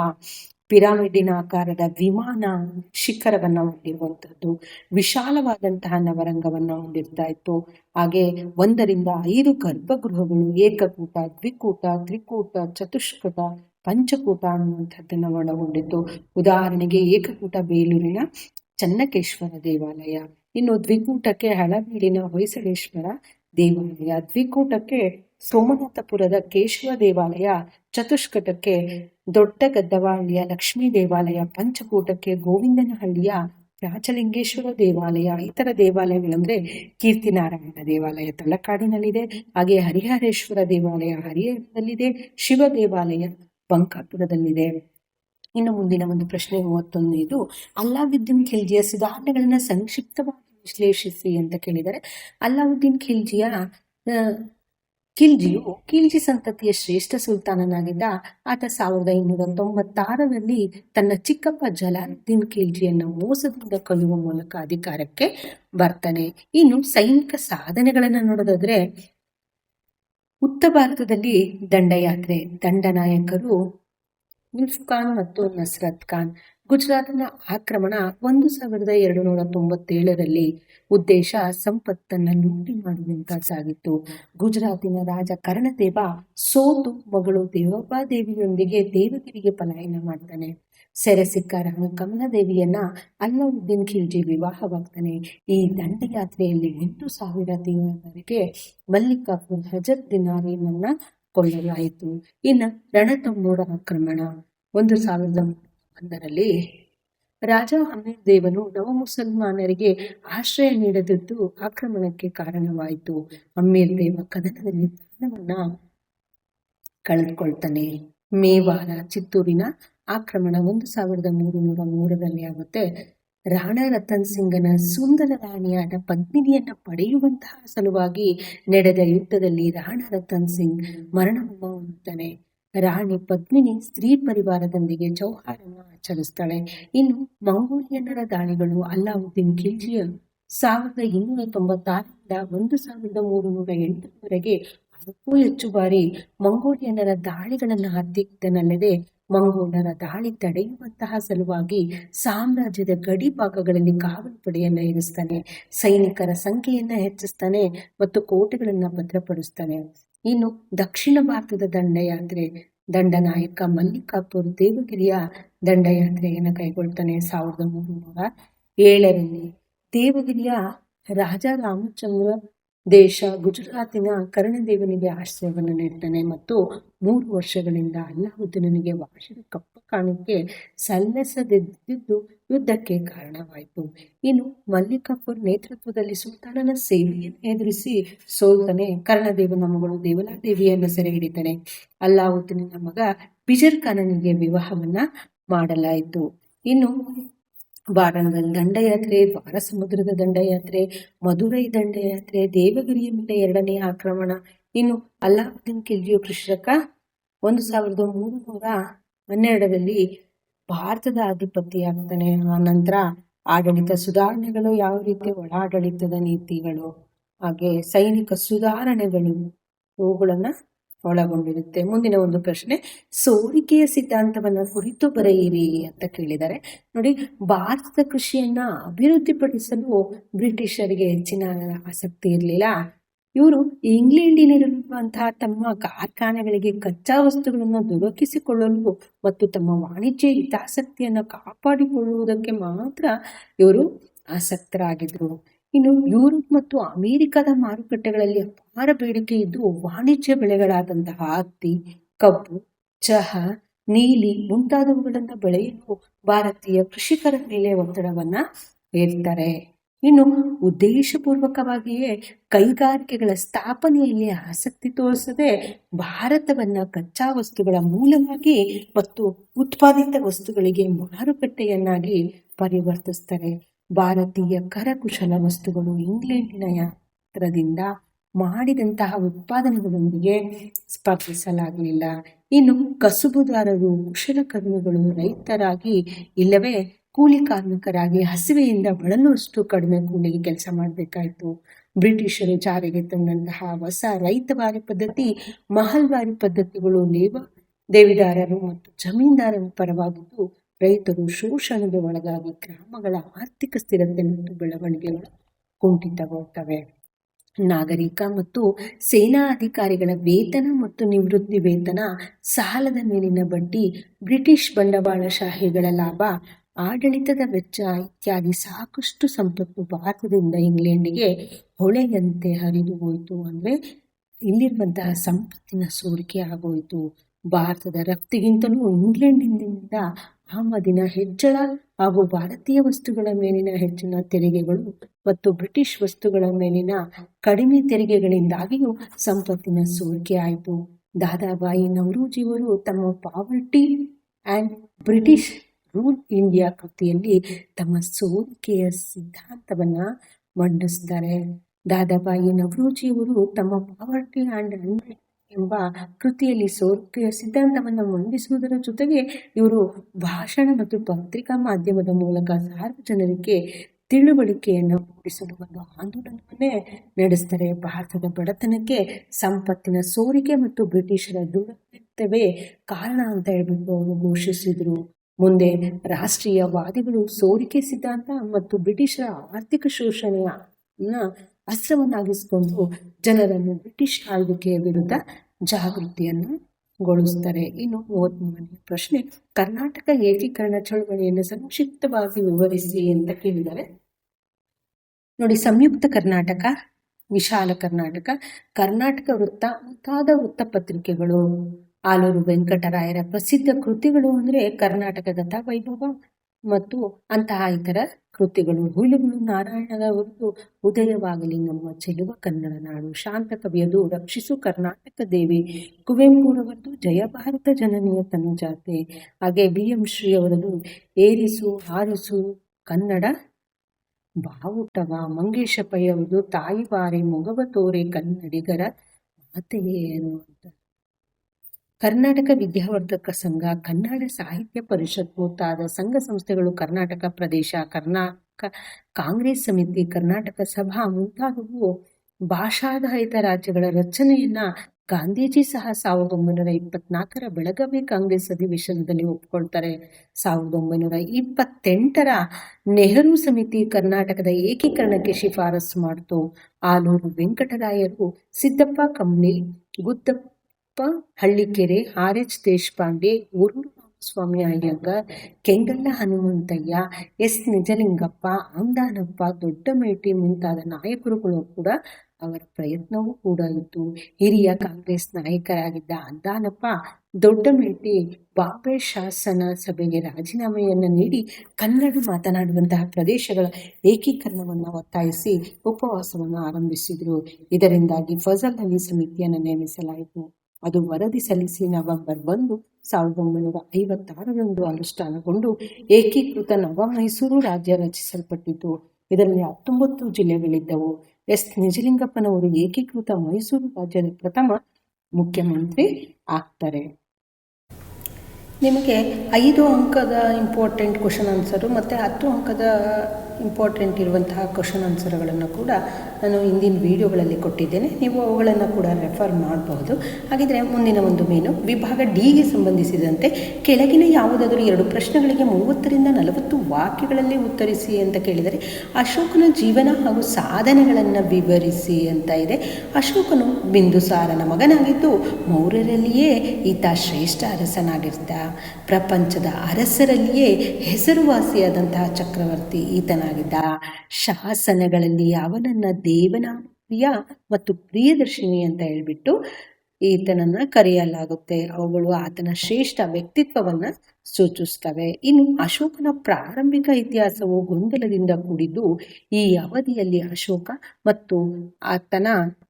Speaker 1: ಪಿರಾಮಿಡಿನ ಆಕಾರದ ವಿಮಾನ ಶಿಖರವನ್ನು ಹೊಂದಿರುವಂತಹದ್ದು, ವಿಶಾಲವಾದಂತಹ ನವರಂಗವನ್ನು ಹೊಂದಿರ್ತಾ ಇತ್ತು. ಹಾಗೆ ಒಂದರಿಂದ ಐದು ಗರ್ಭಗೃಹಗಳು, ಏಕಕೂಟ, ದ್ವಿಕೂಟ, ತ್ರಿಕೂಟ, ಚತುಷ್ಕೂಟ, ಪಂಚಕೂಟ ಅನ್ನುವಂಥದ್ದನ್ನು ಒಳಗೊಂಡಿತ್ತು. ಉದಾಹರಣೆಗೆ ಏಕಕೂಟ ಬೇಲೂರಿನ ಚನ್ನಕೇಶ್ವರ ದೇವಾಲಯ. ಇನ್ನು ದ್ವಿಕೂಟಕ್ಕೆ ಹಳಬೀಡಿನ ಹೊಯ್ಸಳೇಶ್ವರ ದೇವಾಲಯ. ದ್ವಿಕೂಟಕ್ಕೆ ಸೋಮನಾಥಪುರದ ಕೇಶವ ದೇವಾಲಯ, ಚತುಷ್ಕಟಕ್ಕೆ ದೊಡ್ಡ ಗದ್ದವಾಳಿಯ ಲಕ್ಷ್ಮೀ ದೇವಾಲಯ, ಪಂಚಕೂಟಕ್ಕೆ ಗೋವಿಂದನಹಳ್ಳಿಯ ರಾಜಲಿಂಗೇಶ್ವರ ದೇವಾಲಯ. ಇತರ ದೇವಾಲಯಗಳಂದ್ರೆ ಕೀರ್ತಿನಾರಾಯಣ ದೇವಾಲಯ ತಲಕಾಡಿನಲ್ಲಿದೆ, ಹಾಗೆ ಹರಿಹರೇಶ್ವರ ದೇವಾಲಯ ಹರಿಹರದಲ್ಲಿದೆ, ಶಿವ ದೇವಾಲಯ ಬಂಕಾಪುರದಲ್ಲಿದೆ. ಇನ್ನು ಮುಂದಿನ ಒಂದು ಪ್ರಶ್ನೆ ಮೂವತ್ತೊಂದನೇದು ಅಲ್ಲಾವುದ್ದೀನ್ ಖಿಲ್ಜಿಯ ಸುಧಾರಣೆಗಳನ್ನು ಸಂಕ್ಷಿಪ್ತವಾಗಿ ವಿಶ್ಲೇಷಿಸಿ ಅಂತ ಕೇಳಿದರೆ ಅಲ್ಲಾವುದ್ದೀನ್ ಖಿಲ್ಜಿಯ ಖಿಲ್ಜಿಯು ಖಿಲ್ಜಿ ಸಂತತಿಯ ಶ್ರೇಷ್ಠ ಸುಲ್ತಾನನಾಗಿದ್ದ ಆತ ಸಾವಿರದ ಇನ್ನೂರ ತೊಂಬತ್ತಾರರಲ್ಲಿ ತನ್ನ ಚಿಕ್ಕಪ್ಪ ಜಲಾಲುದ್ದೀನ್ ಖಿಲ್ಜಿಯನ್ನು ಮೋಸದಿಂದ ಕೊಲ್ಲುವ ಮೂಲಕ ಅಧಿಕಾರಕ್ಕೆ ಬರ್ತಾನೆ. ಇನ್ನು ಸೈನಿಕ ಸಾಧನೆಗಳನ್ನು ನೋಡೋದಾದ್ರೆ ಉತ್ತರ ಭಾರತದಲ್ಲಿ ದಂಡಯಾತ್ರೆ, ದಂಡನಾಯಕರು ಉಲ್ಫ್ ಖಾನ್ ಮತ್ತು ನಸ್ರತ್ ಖಾನ್ ಗುಜರಾತ್ನ ಆಕ್ರಮಣ ಒಂದು ಸಾವಿರದ ಎರಡು ನೂರ ತೊಂಬತ್ತೇಳರಲ್ಲಿ ಉದ್ದೇಶ ಸಂಪತ್ತನ್ನು ಲೂಟಿ ಮಾಡುವಂತದ್ದಾಗಿತ್ತು ಗುಜರಾತಿನ ರಾಜ ಕರ್ಣದೇವ ಸೋತು ಮಗಳು ದೇವಪ್ಪಾದೇವಿಯೊಂದಿಗೆ ದೇವಗಿರಿಗೆ ಪಲಾಯನ ಮಾಡ್ತಾನೆ. ಸೆರೆ ಸಿಕ್ಕ ರಾಮ ಕಮಲದೇವಿಯನ್ನ ಅಲ್ಲಾವುದ್ದೀನ್ ಖಿಲ್ಜಿ ವಿವಾಹವಾಗ್ತಾನೆ. ಈ ದಂಡಯಾತ್ರೆಯಲ್ಲಿ ಎಂಟು ಸಾವಿರ ತಿಂಗಳವರೆಗೆ ಮಲ್ಲಿಕಾಪುರ್ ಹಜರ್ ದಿನಾರಿನನ್ನ ಕೊಳ್ಳಲಾಯಿತು. ಇನ್ನು ರಣತಂಬೂರ ಆಕ್ರಮಣ ಒಂದು ಸಾವಿರದ ಒಂದರಲ್ಲಿ, ರಾಜ ಹಮೀದ್ ದೇವನು ನವ ಮುಸಲ್ಮಾನರಿಗೆ ಆಶ್ರಯ ನೀಡದಿದ್ದು ಆಕ್ರಮಣಕ್ಕೆ ಕಾರಣವಾಯಿತು. ಅಮೀರ್ ದೇವ ಕದನದಲ್ಲಿ ಪ್ರಾಣವನ್ನ ಕಳೆದುಕೊಳ್ತಾನೆ. ಮೇವಾರ ಚಿತ್ತೂರಿನ ಆಕ್ರಮಣ ಒಂದು ಸಾವಿರದ ಮೂರು ನೂರ ಮೂರರಲ್ಲಿ ಆಗುತ್ತೆ. ರಾಣಾ ರತನ್ ಸಿಂಗನ ಸುಂದರ ರಾಣಿಯಾದ ಪದ್ಮಿನಿಯನ್ನ ಪಡೆಯುವಂತಹ ಸಲುವಾಗಿ ನಡೆದ ಯುದ್ಧದಲ್ಲಿ ರಾಣಾ ರತನ್ ಸಿಂಗ್ ಮರಣ ಹೊಂದುತ್ತಾನೆ. ರಾಣಿ ಪದ್ಮಿನಿ ಸ್ತ್ರೀ ಪರಿವಾರದೊಂದಿಗೆ ಜೌಹಾರನ್ನು ಆಚರಿಸ್ತಾಳೆ. ಇನ್ನು ಮಂಗೋಲಿಯನ್ನರ ದಾಳಿಗಳು ಅಲ್ಲಾವುದ್ದೀನ್ ಖಿಲ್ಜಿಯ ಸಾವಿರದ ಇನ್ನೂರ ತೊಂಬತ್ತಾರರಿಂದ ಒಂದು ಸಾವಿರದ ಮೂರುನೂರ ಎಂಟರವರೆಗೆ ಅದಕ್ಕೂ ಹೆಚ್ಚು ಬಾರಿ ಮಂಗೋಲಿಯನ್ನರ ದಾಳಿಗಳನ್ನು ಹತ್ತಿದ್ದನಲ್ಲದೆ ಮಂಗೋಲರ ದಾಳಿ ತಡೆಯುವಂತಹ ಸಲುವಾಗಿ ಸಾಮ್ರಾಜ್ಯದ ಗಡಿ ಭಾಗಗಳಲ್ಲಿ ಕಾವಲು ಪಡೆಯನ್ನು ಇರಿಸ್ತಾನೆ ಸೈನಿಕರ ಸಂಖ್ಯೆಯನ್ನು ಹೆಚ್ಚಿಸ್ತಾನೆ ಮತ್ತು ಕೋಟೆಗಳನ್ನು ಭದ್ರಪಡಿಸ್ತಾನೆ. ಇನ್ನು ದಕ್ಷಿಣ ಭಾರತದ ದಂಡಯಾತ್ರೆ ದಂಡನಾಯಕ ಮಲ್ಲಿಕಾಪುರ್ ದೇವಗಿರಿಯ ದಂಡಯಾತ್ರೆಯನ್ನು ಕೈಗೊಳ್ತಾನೆ ಸಾವಿರದ ಮೂರುನೂರ ಏಳರಲ್ಲಿ. ದೇವಗಿರಿಯ ರಾಜ ರಾಮಚಂದ್ರ ದೇಶ ಗುಜರಾತಿನ ಕರ್ಣದೇವನಿಗೆ ಆಶ್ರಯವನ್ನು ನೀಡ್ತಾನೆ ಮತ್ತು ಮೂರು ವರ್ಷಗಳಿಂದ ಅಲ್ಲಾವುದ್ದೀನನಿಗೆ ವಾರ್ಷಿಕ ಕಾಣಿಕೆ ಸಲ್ಲಿಸದಿದ್ದು ಯುದ್ಧಕ್ಕೆ ಕಾರಣವಾಯಿತು. ಇನ್ನು ಮಲ್ಲಿಕಾಪುರ್ ನೇತೃತ್ವದಲ್ಲಿ ಸುಲ್ತಾನನ ಸೇವೆಯನ್ನು ಎದುರಿಸಿ ಸೋಲ್ತಾನೆ ಕರ್ಣದೇವನ ಮಗಳು ದೇವಲಾದೇವಿಯನ್ನು ಸೆರೆ ಹಿಡಿತಾನೆ. ಅಲ್ಲಾವುದ್ದೀನನ ಮಗ ಬಿಜರ್ ಖಾನನಿಗೆ ವಿವಾಹವನ್ನ ಮಾಡಲಾಯಿತು. ಇನ್ನು ಭಾರತದಲ್ಲಿ ದಂಡಯಾತ್ರೆ ದ್ವಾರ ಸಮುದ್ರದ ದಂಡಯಾತ್ರೆ, ಮಧುರೈ ದಂಡಯಾತ್ರೆ, ದೇವಗಿರಿಯ ಮೇಲೆ ಎರಡನೇ ಆಕ್ರಮಣ. ಇನ್ನು ಅಲ್ಲಾವುದ್ದೀನ್ ಖಿಲ್ಜಿಯು ಕೃಷಕ. ಒಂದು ಸಾವಿರದ ಮೂರು ನೂರ ಹನ್ನೆರಡರಲ್ಲಿ ಭಾರತದ ಅಧಿಪತಿಯಾಗ್ತಾನೆ ಆ ನಂತರ ಆಡಳಿತ ಸುಧಾರಣೆಗಳು ಯಾವ ರೀತಿ ಒಳಾಡಳಿತದ ನೀತಿಗಳು, ಹಾಗೆ ಸೈನಿಕ ಸುಧಾರಣೆಗಳು ಇವುಗಳನ್ನು ಒಳಗೊಂಡಿರುತ್ತೆ. ಮುಂದಿನ ಒಂದು ಪ್ರಶ್ನೆ, ಸೋರಿಕೆಯ ಸಿದ್ಧಾಂತವನ್ನು ಕುರಿತು ಬರೆಯಿರಿ ಅಂತ ಕೇಳಿದ್ದಾರೆ. ನೋಡಿ, ಭಾರತದ ಕೃಷಿಯನ್ನ ಅಭಿವೃದ್ಧಿಪಡಿಸಲು ಬ್ರಿಟಿಷರಿಗೆ ಹೆಚ್ಚಿನ ಆಸಕ್ತಿ ಇರಲಿಲ್ಲ. ಇವರು ಇಂಗ್ಲೆಂಡಿನಲ್ಲಿರುವಂತಹ ತಮ್ಮ ಕಾರ್ಖಾನೆಗಳಿಗೆ ಕಚ್ಚಾ ವಸ್ತುಗಳನ್ನು ದೊರಕಿಸಿಕೊಳ್ಳಲು ಮತ್ತು ತಮ್ಮ ವಾಣಿಜ್ಯ ಹಿತಾಸಕ್ತಿಯನ್ನು ಕಾಪಾಡಿಕೊಳ್ಳುವುದಕ್ಕೆ ಮಾತ್ರ ಇವರು ಆಸಕ್ತರಾಗಿದ್ದರು ಇನ್ನು ಯುರೋಪ್ ಮತ್ತು ಅಮೆರಿಕದ ಮಾರುಕಟ್ಟೆಗಳಲ್ಲಿ ಅಪಾರ ಬೇಡಿಕೆ ಇದ್ದು ವಾಣಿಜ್ಯ ಬೆಳೆಗಳಾದಂತಹ ಹತ್ತಿ, ಕಬ್ಬು, ಚಹಾ, ನೀಲಿ ಮುಂತಾದವುಗಳನ್ನು ಬೆಳೆಯಲು ಭಾರತೀಯ ಕೃಷಿಕರ ಮೇಲೆ ಒತ್ತಡವನ್ನ ಹೇರ್ತಾರೆ. ಇನ್ನು ಉದ್ದೇಶಪೂರ್ವಕವಾಗಿಯೇ ಕೈಗಾರಿಕೆಗಳ ಸ್ಥಾಪನೆಯಲ್ಲಿ ಆಸಕ್ತಿ ತೋರಿಸದೆ ಭಾರತವನ್ನು ಕಚ್ಚಾ ವಸ್ತುಗಳ ಮೂಲವಾಗಿ ಮತ್ತು ಉತ್ಪಾದಿತ ವಸ್ತುಗಳಿಗೆ ಮಾರುಕಟ್ಟೆಯನ್ನಾಗಿ ಪರಿವರ್ತಿಸ್ತಾರೆ ಭಾರತೀಯ ಕರಕುಶಲ ವಸ್ತುಗಳು ಇಂಗ್ಲೆಂಡಿನ ಯಂತ್ರದಿಂದ ಮಾಡಿದಂತಹ ಉತ್ಪಾದನೆಗಳೊಂದಿಗೆ ಸ್ಪರ್ಧಿಸಲಾಗಲಿಲ್ಲ. ಇನ್ನು ಕಸುಬುದಾರರು, ಕುಶಲಕರ್ಮಿಗಳು, ರೈತರಾಗಿ ಇಲ್ಲವೇ ಕೂಲಿ ಕಾರ್ಮಿಕರಾಗಿ ಹಸಿವೆಯಿಂದ ಬಳಲುವಷ್ಟು ಕಡಿಮೆ ಕೂಲಿಗೆ ಕೆಲಸ ಮಾಡಬೇಕಾಯಿತು. ಬ್ರಿಟಿಷರು ಜಾರಿಗೆ ತಂದಂತಹ ಹೊಸ ರೈತವಾರಿ ಪದ್ಧತಿ, ಮಹಲ್ವಾರಿ ಪದ್ಧತಿಗಳು ಲೇವ ದೇವಿದಾರರು ಮತ್ತು ಜಮೀನ್ದಾರರ ಪರವಾಗಿದ್ದು ರೈತರು ಶೋಷಣೆಗೆ ಒಳಗಾಗಿ ಗ್ರಾಮಗಳ ಆರ್ಥಿಕ ಸ್ಥಿರತೆ ಮತ್ತು ಬೆಳವಣಿಗೆಗಳು ಕುಂಠಿತಗೊಳ್ತವೆ ನಾಗರಿಕ ಮತ್ತು ಸೇನಾ ಅಧಿಕಾರಿಗಳ ವೇತನ ಮತ್ತು ನಿವೃತ್ತಿ ವೇತನ ಸಾಲದ ಮೇಲಿನ ಬಡ್ಡಿ ಬ್ರಿಟಿಷ್ ಬಂಡವಾಳಶಾಹಿಗಳ ಲಾಭ ಆಡಳಿತದ ವೆಚ್ಚ ಇತ್ಯಾದಿ ಸಾಕಷ್ಟು ಸಂಪತ್ತು ಭಾರತದಿಂದ ಇಂಗ್ಲೆಂಡಿಗೆ ಹೊಳೆಯಂತೆ ಹರಿದು ಹೋಯಿತು ಅಂದರೆ ಇಲ್ಲಿರುವಂತಹ ಸಂಪತ್ತಿನ ಸೋರಿಕೆ ಆಗೋಯಿತು. ಭಾರತದ ರಫ್ತಿಗಿಂತಲೂ ಇಂಗ್ಲೆಂಡಿನಿಂದ ಆಮದಿನ ಹೆಚ್ಚಳ ಹಾಗೂ ಭಾರತೀಯ ವಸ್ತುಗಳ ಮೇಲಿನ ಹೆಚ್ಚಿನ ತೆರಿಗೆಗಳು ಮತ್ತು ಬ್ರಿಟಿಷ್ ವಸ್ತುಗಳ ಮೇಲಿನ ಕಡಿಮೆ ತೆರಿಗೆಗಳಿಂದಾಗಿಯೂ ಸಂಪತ್ತಿನ ಸೋರಿಕೆ ಆಯಿತು. ದಾದಾಬಾಯಿ ನವರೂಜಿಯವರು ತಮ್ಮ poverty and British rule India ಕೃತಿಯಲ್ಲಿ ತಮ್ಮ ಸೋರಿಕೆಯ ಸಿದ್ಧಾಂತವನ್ನ ಮಂಡಿಸ್ತಾರೆ ದಾದಾಬಾಯಿ ನವರೋಜಿಯವರು ತಮ್ಮ ಪಾವರ್ಟಿ ಆ್ಯಂಡ್ ಎಂಬ ಕೃತಿಯಲ್ಲಿ ಸೋರಿಕೆಯ ಸಿದ್ಧಾಂತವನ್ನು ಮಂಡಿಸುವುದರ ಜೊತೆಗೆ ಇವರು ಭಾಷಣ ಮತ್ತು ಪತ್ರಿಕಾ ಮಾಧ್ಯಮದ ಮೂಲಕ ಸಾರ್ವಜನಿಕರಿಗೆ ತಿಳುವಳಿಕೆಯನ್ನು ಮೂಡಿಸಲು ಒಂದು ಆಂದೋಲನವನ್ನೇ ನಡೆಸ್ತಾರೆ ಭಾರತದ ಬಡತನಕ್ಕೆ ಸಂಪತ್ತಿನ ಸೋರಿಕೆ ಮತ್ತು ಬ್ರಿಟಿಷರ ದುರಂತವೇ ಕಾರಣ ಅಂತ ಹೇಳ್ಬಿಟ್ಟು ಅವರು ಘೋಷಿಸಿದರು. ಮುಂದೆ ರಾಷ್ಟ್ರೀಯವಾದಿಗಳು ಸೋರಿಕೆ ಸಿದ್ಧಾಂತ ಮತ್ತು ಬ್ರಿಟಿಷರ ಆರ್ಥಿಕ ಶೋಷಣೆಯ ಅಸ್ತ್ರವನ್ನಾಗಿಸಿಕೊಂಡು ಜನರನ್ನು ಬ್ರಿಟಿಷ್ ಆಳ್ವಿಕೆಯ ವಿರುದ್ಧ ಜಾಗೃತಿಯನ್ನು ಗೊಳಿಸ್ತಾರೆ ಇನ್ನು ಮೂವತ್ಮೂರನೇ ಪ್ರಶ್ನೆ, ಕರ್ನಾಟಕ ಏಕೀಕರಣ ಚಳವಳಿಯನ್ನು ಸಂಕ್ಷಿಪ್ತವಾಗಿ ವಿವರಿಸಿ ಅಂತ ಕೇಳಿದ್ದಾರೆ ನೋಡಿ ಸಂಯುಕ್ತ ಕರ್ನಾಟಕ, ವಿಶಾಲ ಕರ್ನಾಟಕ ಕರ್ನಾಟಕ ವೃತ್ತ ಮುಂತಾದ ವೃತ್ತಪತ್ರಿಕೆಗಳು ಆಲೂರು ವೆಂಕಟರಾಯರ ಪ್ರಸಿದ್ಧ ಕೃತಿಗಳು ಅಂದರೆ ಕರ್ನಾಟಕದ ವೈಭವ ಮತ್ತು ಅಂತಹ ಇತರ ಕೃತಿಗಳು. ಹುಳುಗಳು ನಾರಾಯಣರವರದು ಉದಯವಾಗಲಿ ನಮ್ಮ ಚೆಲುವ ಕನ್ನಡ ನಾಡು. ಶಾಂತ ಕವಿಯದು ರಕ್ಷಿಸು ಕರ್ನಾಟಕ ದೇವಿ. ಕುವೆಂಪುರವರದು ಜಯ ಭಾರತ ಜನನಿಯ ತನ್ನ ಜಾತೆ. ಹಾಗೆ ಬಿ ಎಂ ಶ್ರೀ ಅವರದು ಏರಿಸು, ಹಾರಿಸು ಕನ್ನಡ ಬಾವುಟವ. ಮಂಗೇಶ ಪೈ ತಾಯಿ ಬಾರಿ ಮೊಗವ ತೋರೆ ಕನ್ನಡಿಗರ ಮಾತೆಯೇ ಅನ್ನುವಂಥ ಕರ್ನಾಟಕ ವಿದ್ಯಾವರ್ಧಕ ಸಂಘ, ಕನ್ನಡ ಸಾಹಿತ್ಯ ಪರಿಷತ್, ಮುಂತಾದ ಸಂಘ ಸಂಸ್ಥೆಗಳು ಕರ್ನಾಟಕ ಪ್ರದೇಶ, ಕರ್ನಾಟಕ ಕಾಂಗ್ರೆಸ್ ಸಮಿತಿ, ಕರ್ನಾಟಕ ಸಭಾ ಮುಂತಾದವು ಭಾಷಾಧಾರಿತ ರಾಜ್ಯಗಳ ರಚನೆಯನ್ನ ಗಾಂಧೀಜಿ ಸಹ ಸಾವಿರದ ಒಂಬೈನೂರ ಇಪ್ಪತ್ನಾಲ್ಕರ ಬೆಳಗಾವಿ ಕಾಂಗ್ರೆಸ್ ಅಧಿವೇಶನದಲ್ಲಿ ಒಪ್ಪಿಕೊಳ್ತಾರೆ. ಸಾವಿರದ ಒಂಬೈನೂರ ಇಪ್ಪತ್ತೆಂಟರ ನೆಹರು ಸಮಿತಿ ಕರ್ನಾಟಕದ ಏಕೀಕರಣಕ್ಕೆ ಶಿಫಾರಸು ಮಾಡಿತು. ಆಲೂರು ವೆಂಕಟರಾಯರು ಸಿದ್ದಪ್ಪ ಕಂಬ್ಳಿ, ಗುದ್ದಪ್ಪ ಹಳ್ಳಿಕೆರೆ, ಆರ್ ಎಚ್ ದೇಶಪಾಂಡೆ, ಊರೂರು ಸ್ವಾಮಿ ಅಯ್ಯಂಗ ಕೆಂಗಲ್ಲ ಹನುಮಂತಯ್ಯ, ಎಸ್ ನಿಜಲಿಂಗಪ್ಪ ಅಂದಾನಪ್ಪ ದೊಡ್ಡಮೇಟಿ ಮುಂತಾದ ನಾಯಕರುಗಳು ಕೂಡ ಅವರ ಪ್ರಯತ್ನವೂ ಕೂಡ ಇತ್ತು. ಹಿರಿಯ ಕಾಂಗ್ರೆಸ್ ನಾಯಕರಾಗಿದ್ದ ಅಂದಾನಪ್ಪ ದೊಡ್ಡಮೇಟಿ ಬಾಬೆ ಶಾಸನ ಸಭೆಗೆ ರಾಜೀನಾಮೆಯನ್ನು ನೀಡಿ ಕನ್ನಡ ಮಾತನಾಡುವಂತಹ ಪ್ರದೇಶಗಳ ಏಕೀಕರಣವನ್ನು ಒತ್ತಾಯಿಸಿ ಉಪವಾಸವನ್ನು ಆರಂಭಿಸಿದರು. ಇದರಿಂದಾಗಿ ಫಜಲ್ ಅಲಿ ಸಮಿತಿಯನ್ನು ನೇಮಿಸಲಾಯಿತು. ಅದು ವರದಿ ಸಲ್ಲಿಸಿ ನವೆಂಬರ್ ಒಂದು, ಸಾವಿರದ ಒಂಬೈನೂರ ಐವತ್ತಾರರಂದು ಅನುಷ್ಠಾನಗೊಂಡು ಏಕೀಕೃತ ನವ ಮೈಸೂರು ರಾಜ್ಯ ರಚಿಸಲ್ಪಟ್ಟಿತು. ಇದರಲ್ಲಿ ಹತ್ತೊಂಬತ್ತು ಜಿಲ್ಲೆಗಳಿದ್ದವು. ಎಸ್ ನಿಜಲಿಂಗಪ್ಪನವರು ಏಕೀಕೃತ ಮೈಸೂರು ರಾಜ್ಯದ ಪ್ರಥಮ ಮುಖ್ಯಮಂತ್ರಿ ಆಗ್ತಾರೆ. ನಿಮಗೆ ಐದು ಅಂಕದ ಇಂಪಾರ್ಟೆಂಟ್ ಕ್ವಶನ್ ಆನ್ಸರು ಮತ್ತು ಹತ್ತು ಅಂಕದ ಇಂಪಾರ್ಟೆಂಟ್ ಇರುವಂತಹ ಕ್ವಶನ್ ಆನ್ಸರ್ಗಳನ್ನು ಕೂಡ ನಾನು ಹಿಂದಿನ ವೀಡಿಯೋಗಳಲ್ಲಿ ಕೊಟ್ಟಿದ್ದೇನೆ. ನೀವು ಅವುಗಳನ್ನು ಕೂಡ ರೆಫರ್ ಮಾಡಬಹುದು. ಹಾಗಿದ್ರೆ ಮುಂದಿನ ಒಂದು ಮೇನು ವಿಭಾಗ ಡಿಗೆ ಸಂಬಂಧಿಸಿದಂತೆ ಕೆಳಗಿನ ಯಾವುದಾದರೂ ಎರಡು ಪ್ರಶ್ನೆಗಳಿಗೆ ಮೂವತ್ತರಿಂದ ನಲವತ್ತು ವಾಕ್ಯಗಳಲ್ಲಿ ಉತ್ತರಿಸಿ ಅಂತ ಕೇಳಿದರೆ, ಅಶೋಕನ ಜೀವನ ಹಾಗೂ ಸಾಧನೆಗಳನ್ನು ವಿವರಿಸಿ ಅಂತ ಇದೆ. ಅಶೋಕನು ಬಿಂದುಸಾರನ ಮಗನಾಗಿದ್ದು, ಮೌರ್ಯರಲ್ಲಿಯೇ ಈತ ಶ್ರೇಷ್ಠ ಅರಸನಾಗಿರ್ತ ಪ್ರಪಂಚದ ಅರಸರಲ್ಲಿಯೇ ಹೆಸರುವಾಸಿಯಾದಂತಹ ಚಕ್ರವರ್ತಿ ಈತನಾಗಿದ್ದ. ಶಾಸನಗಳಲ್ಲಿ ಅವನನ್ನ ದೇವನ ಪ್ರಿಯ ಮತ್ತು ಪ್ರಿಯದರ್ಶಿನಿ ಅಂತ ಹೇಳ್ಬಿಟ್ಟು ಈತನನ್ನ ಕರೆಯಲಾಗುತ್ತೆ. ಅವುಗಳು ಆತನ ಶ್ರೇಷ್ಠ ವ್ಯಕ್ತಿತ್ವವನ್ನ ಸೂಚಿಸ್ತವೆ ಇನ್ನು ಅಶೋಕನ ಪ್ರಾರಂಭಿಕ ಇತಿಹಾಸವು ಗೊಂದಲದಿಂದ ಕೂಡಿದ್ದು, ಈ ಅವಧಿಯಲ್ಲಿ ಅಶೋಕ ಮತ್ತು ಆತನ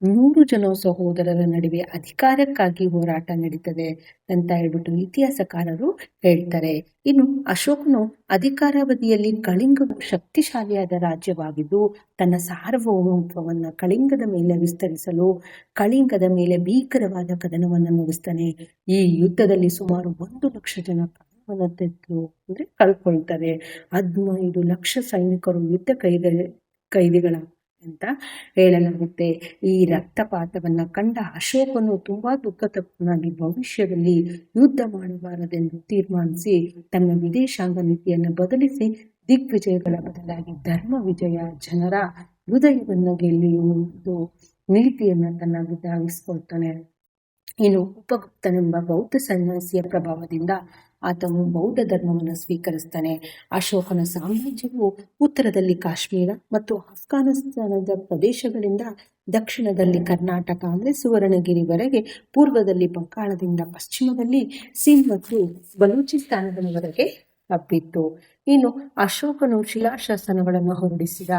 Speaker 1: ನೂರು ಜನ ಸಹೋದರರ ನಡುವೆ ಅಧಿಕಾರಕ್ಕಾಗಿ ಹೋರಾಟ ನಡೀತದೆ ಅಂತ ಹೇಳ್ಬಿಟ್ಟು ಇತಿಹಾಸಕಾರರು ಹೇಳ್ತಾರೆ. ಇನ್ನು ಅಶೋಕನು ಅಧಿಕಾರಾವಧಿಯಲ್ಲಿ ಕಳಿಂಗವು ಶಕ್ತಿಶಾಲಿಯಾದ ರಾಜ್ಯವಾಗಿದ್ದು, ತನ್ನ ಸಾರ್ವಭೌಮತ್ವವನ್ನು ಕಳಿಂಗದ ಮೇಲೆ ವಿಸ್ತರಿಸಲು, ಕಳಿಂಗದ ಮೇಲೆ ಭೀಕರವಾದ ಕದನವನ್ನು ನಡೆಸ್ತಾನೆ. ಈ ಯುದ್ಧದಲ್ಲಿ ಸುಮಾರು ಒಂದು ಲಕ್ಷ ಜನ ತೆಗೆದು ಅಂದ್ರೆ ಕಳ್ಕೊಳ್ತಾರೆ. ಹದಿನೈದು ಲಕ್ಷ ಸೈನಿಕರು ಯುದ್ಧ ಕೈದ, ಕೈದಿಗಳ ಅಂತ ಹೇಳಲಾಗುತ್ತೆ. ಈ ರಕ್ತಪಾತವನ್ನ ಕಂಡ ಅಶೋಕನು ತುಂಬಾ ದುಃಖತಪ್ಪನಾಗಿ ಭವಿಷ್ಯದಲ್ಲಿ ಯುದ್ಧ ಮಾಡಬಾರದೆಂದು ತೀರ್ಮಾನಿಸಿ ತನ್ನ ವಿದೇಶಾಂಗ ನೀತಿಯನ್ನು ಬದಲಿಸಿ ದಿಗ್ವಿಜಯಗಳ ಬದಲಾಗಿ ಧರ್ಮ ವಿಜಯ ಜನರ ಹೃದಯವನ್ನು ಗೆಲ್ಲಿಯುವುದು ನೀತಿಯನ್ನು ತನ್ನದಾಗಿಸ್ಕೊಳ್ತಾನೆ ಇನ್ನು ಉಪಗುಪ್ತನೆಂಬ ಬೌದ್ಧ ಸನ್ಯಾಸಿಯ ಪ್ರಭಾವದಿಂದ ಆತನು ಬೌದ್ಧ ಧರ್ಮವನ್ನು ಸ್ವೀಕರಿಸ್ತಾನೆ. ಅಶೋಕನ ಸಾಮ್ರಾಜ್ಯವು ಉತ್ತರದಲ್ಲಿ ಕಾಶ್ಮೀರ ಮತ್ತು ಆಫ್ಘಾನಿಸ್ತಾನದ ಪ್ರದೇಶಗಳಿಂದ ದಕ್ಷಿಣದಲ್ಲಿ ಕರ್ನಾಟಕ ಅಂದರೆ ಸುವರ್ಣಗಿರಿವರೆಗೆ ಪೂರ್ವದಲ್ಲಿ ಬಂಗಾಳದಿಂದ ಪಶ್ಚಿಮದಲ್ಲಿ ಸಿಂಧ್ ಮತ್ತು ಬಲೂಚಿಸ್ತಾನದವರೆಗೆ ಹಬ್ಬಿತ್ತು. ಇನ್ನು ಅಶೋಕನು ಶಿಲಾಶಾಸನಗಳನ್ನು ಹೊರಡಿಸಿದ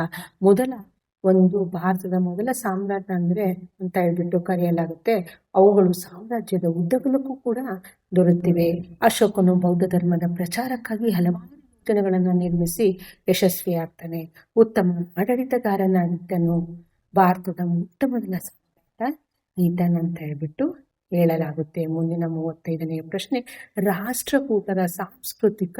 Speaker 1: ಮೊದಲ ಒಂದು ಭಾರತದ ಮೊದಲ ಸಾಮ್ರಾಟ ಅಂದರೆ ಅಂತ ಹೇಳ್ಬಿಟ್ಟು ಕರೆಯಲಾಗುತ್ತೆ. ಅವುಗಳು ಸಾಮ್ರಾಜ್ಯದ ಉದ್ದಗಲಕ್ಕೂ ಕೂಡ ದೊರೆತಿವೆ. ಅಶೋಕನು ಬೌದ್ಧ ಧರ್ಮದ ಪ್ರಚಾರಕ್ಕಾಗಿ ಹಲವಾರು ಯೋಜನೆಗಳನ್ನು ನಿರ್ಮಿಸಿ ಯಶಸ್ವಿಯಾಗ್ತಾನೆ. ಉತ್ತಮ ಆಡಳಿತಗಾರನಾಗಿದ್ದನು. ಭಾರತದ ಮೊಟ್ಟ ಮೊದಲ ಸಾಮ್ರಾಟ ಈತನಂತ ಹೇಳ್ಬಿಟ್ಟು ಹೇಳಲಾಗುತ್ತೆ. ಮುಂದಿನ ಮೂವತ್ತೈದನೆಯ ಪ್ರಶ್ನೆ ರಾಷ್ಟ್ರಕೂಟರ ಸಾಂಸ್ಕೃತಿಕ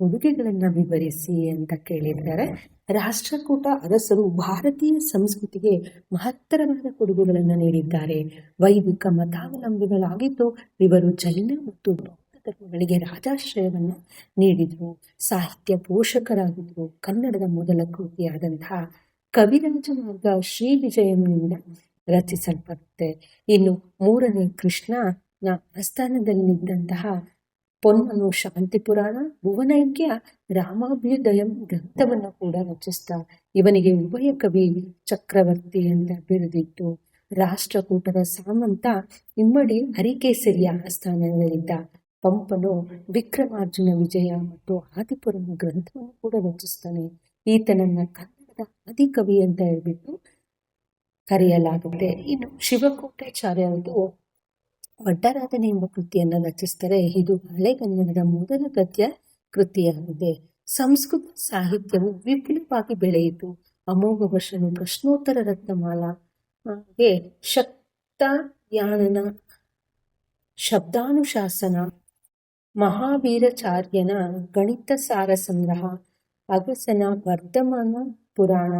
Speaker 1: ಕೊಡುಗೆಗಳನ್ನು ವಿವರಿಸಿ ಅಂತ ಕೇಳಿದ್ದಾರೆ. ರಾಷ್ಟ್ರಕೂಟ ಅರಸರು ಭಾರತೀಯ ಸಂಸ್ಕೃತಿಗೆ ಮಹತ್ತರವಾದ ಕೊಡುಗೆಗಳನ್ನು ನೀಡಿದ್ದಾರೆ. ವೈದಿಕ ಮತಾವಲಂಬಿಗಳಾಗಿದ್ದು ಇವರು ಜೈನ ಮತ್ತು ಧರ್ಮಗಳಿಗೆ ರಾಜಾಶ್ರಯವನ್ನು ನೀಡಿದರು. ಸಾಹಿತ್ಯ ಪೋಷಕರಾಗಿದ್ದರು ಕನ್ನಡದ ಮೊದಲ ಕೃತಿಯಾದಂತಹ ಕವಿರಾಜ ಮಾರ್ಗ ಶ್ರೀ ವಿಜಯನಿಂದ ರಚಿಸಲ್ಪಡುತ್ತೆ. ಇನ್ನು ಮೂರನೇ ಕೃಷ್ಣ ಆಸ್ಥಾನದಲ್ಲಿದ್ದಂತಹ ಪೊನ್ನನು ಶಾಂತಿ ಪುರಾಣ ಭುವನೈಕ್ಯ, ರಾಮಾಭ್ಯುದಯಂ ಗ್ರಂಥವನ್ನು ಕೂಡ ರಚಿಸ್ತಾ ಇವನಿಗೆ ಉಭಯ ಕವಿ ಚಕ್ರವರ್ತಿ ಅಂತ ಬಿರುದಿತ್ತು ರಾಷ್ಟ್ರಕೂಟದ ಸಾಮಂತ ಇಮ್ಮಡಿ ಹರಿಕೇಸರಿಯ ಆಸ್ಥಾನದಲ್ಲಿದ್ದ ಪಂಪನು ವಿಕ್ರಮಾರ್ಜುನ ವಿಜಯ ಮತ್ತು ಆದಿಪುರಂ ಗ್ರಂಥವನ್ನು ಕೂಡ ರಚಿಸ್ತಾನೆ. ಈತನನ್ನ ಕನ್ನಡದ ಆದಿಕವಿ ಅಂತ ಹೇಳ್ಬಿಟ್ಟು ಕರೆಯಲಾಗುತ್ತೆ ಇನ್ನು ಶಿವಕೋಟಾಚಾರ್ಯರದು ಒಡ್ಡರಾಧನೆ ಎಂಬ ಕೃತಿಯನ್ನು ರಚಿಸ್ತಾರೆ ಇದು ಹಳೆಗನ್ನಡದ ಮೊದಲ ಗದ್ಯ ಕೃತಿಯಾಗಿದೆ. ಸಂಸ್ಕೃತ ಸಾಹಿತ್ಯವು ವಿಪುಲವಾಗಿ ಬೆಳೆಯಿತು. ಅಮೋಘ ವರ್ಷನು ಪ್ರಶ್ನೋತ್ತರ ರತ್ನಮಾಲ ಹಾಗೆ ಶಕ್ತಾಯಾನನ ಶಬ್ದಾನುಶಾಸನ, ಮಹಾವೀರಚಾರ್ಯನ ಗಣಿತ ಸಾರ ಸಂಗ್ರಹ, ಅಗಸನ ವರ್ಧಮಾನ ಪುರಾಣ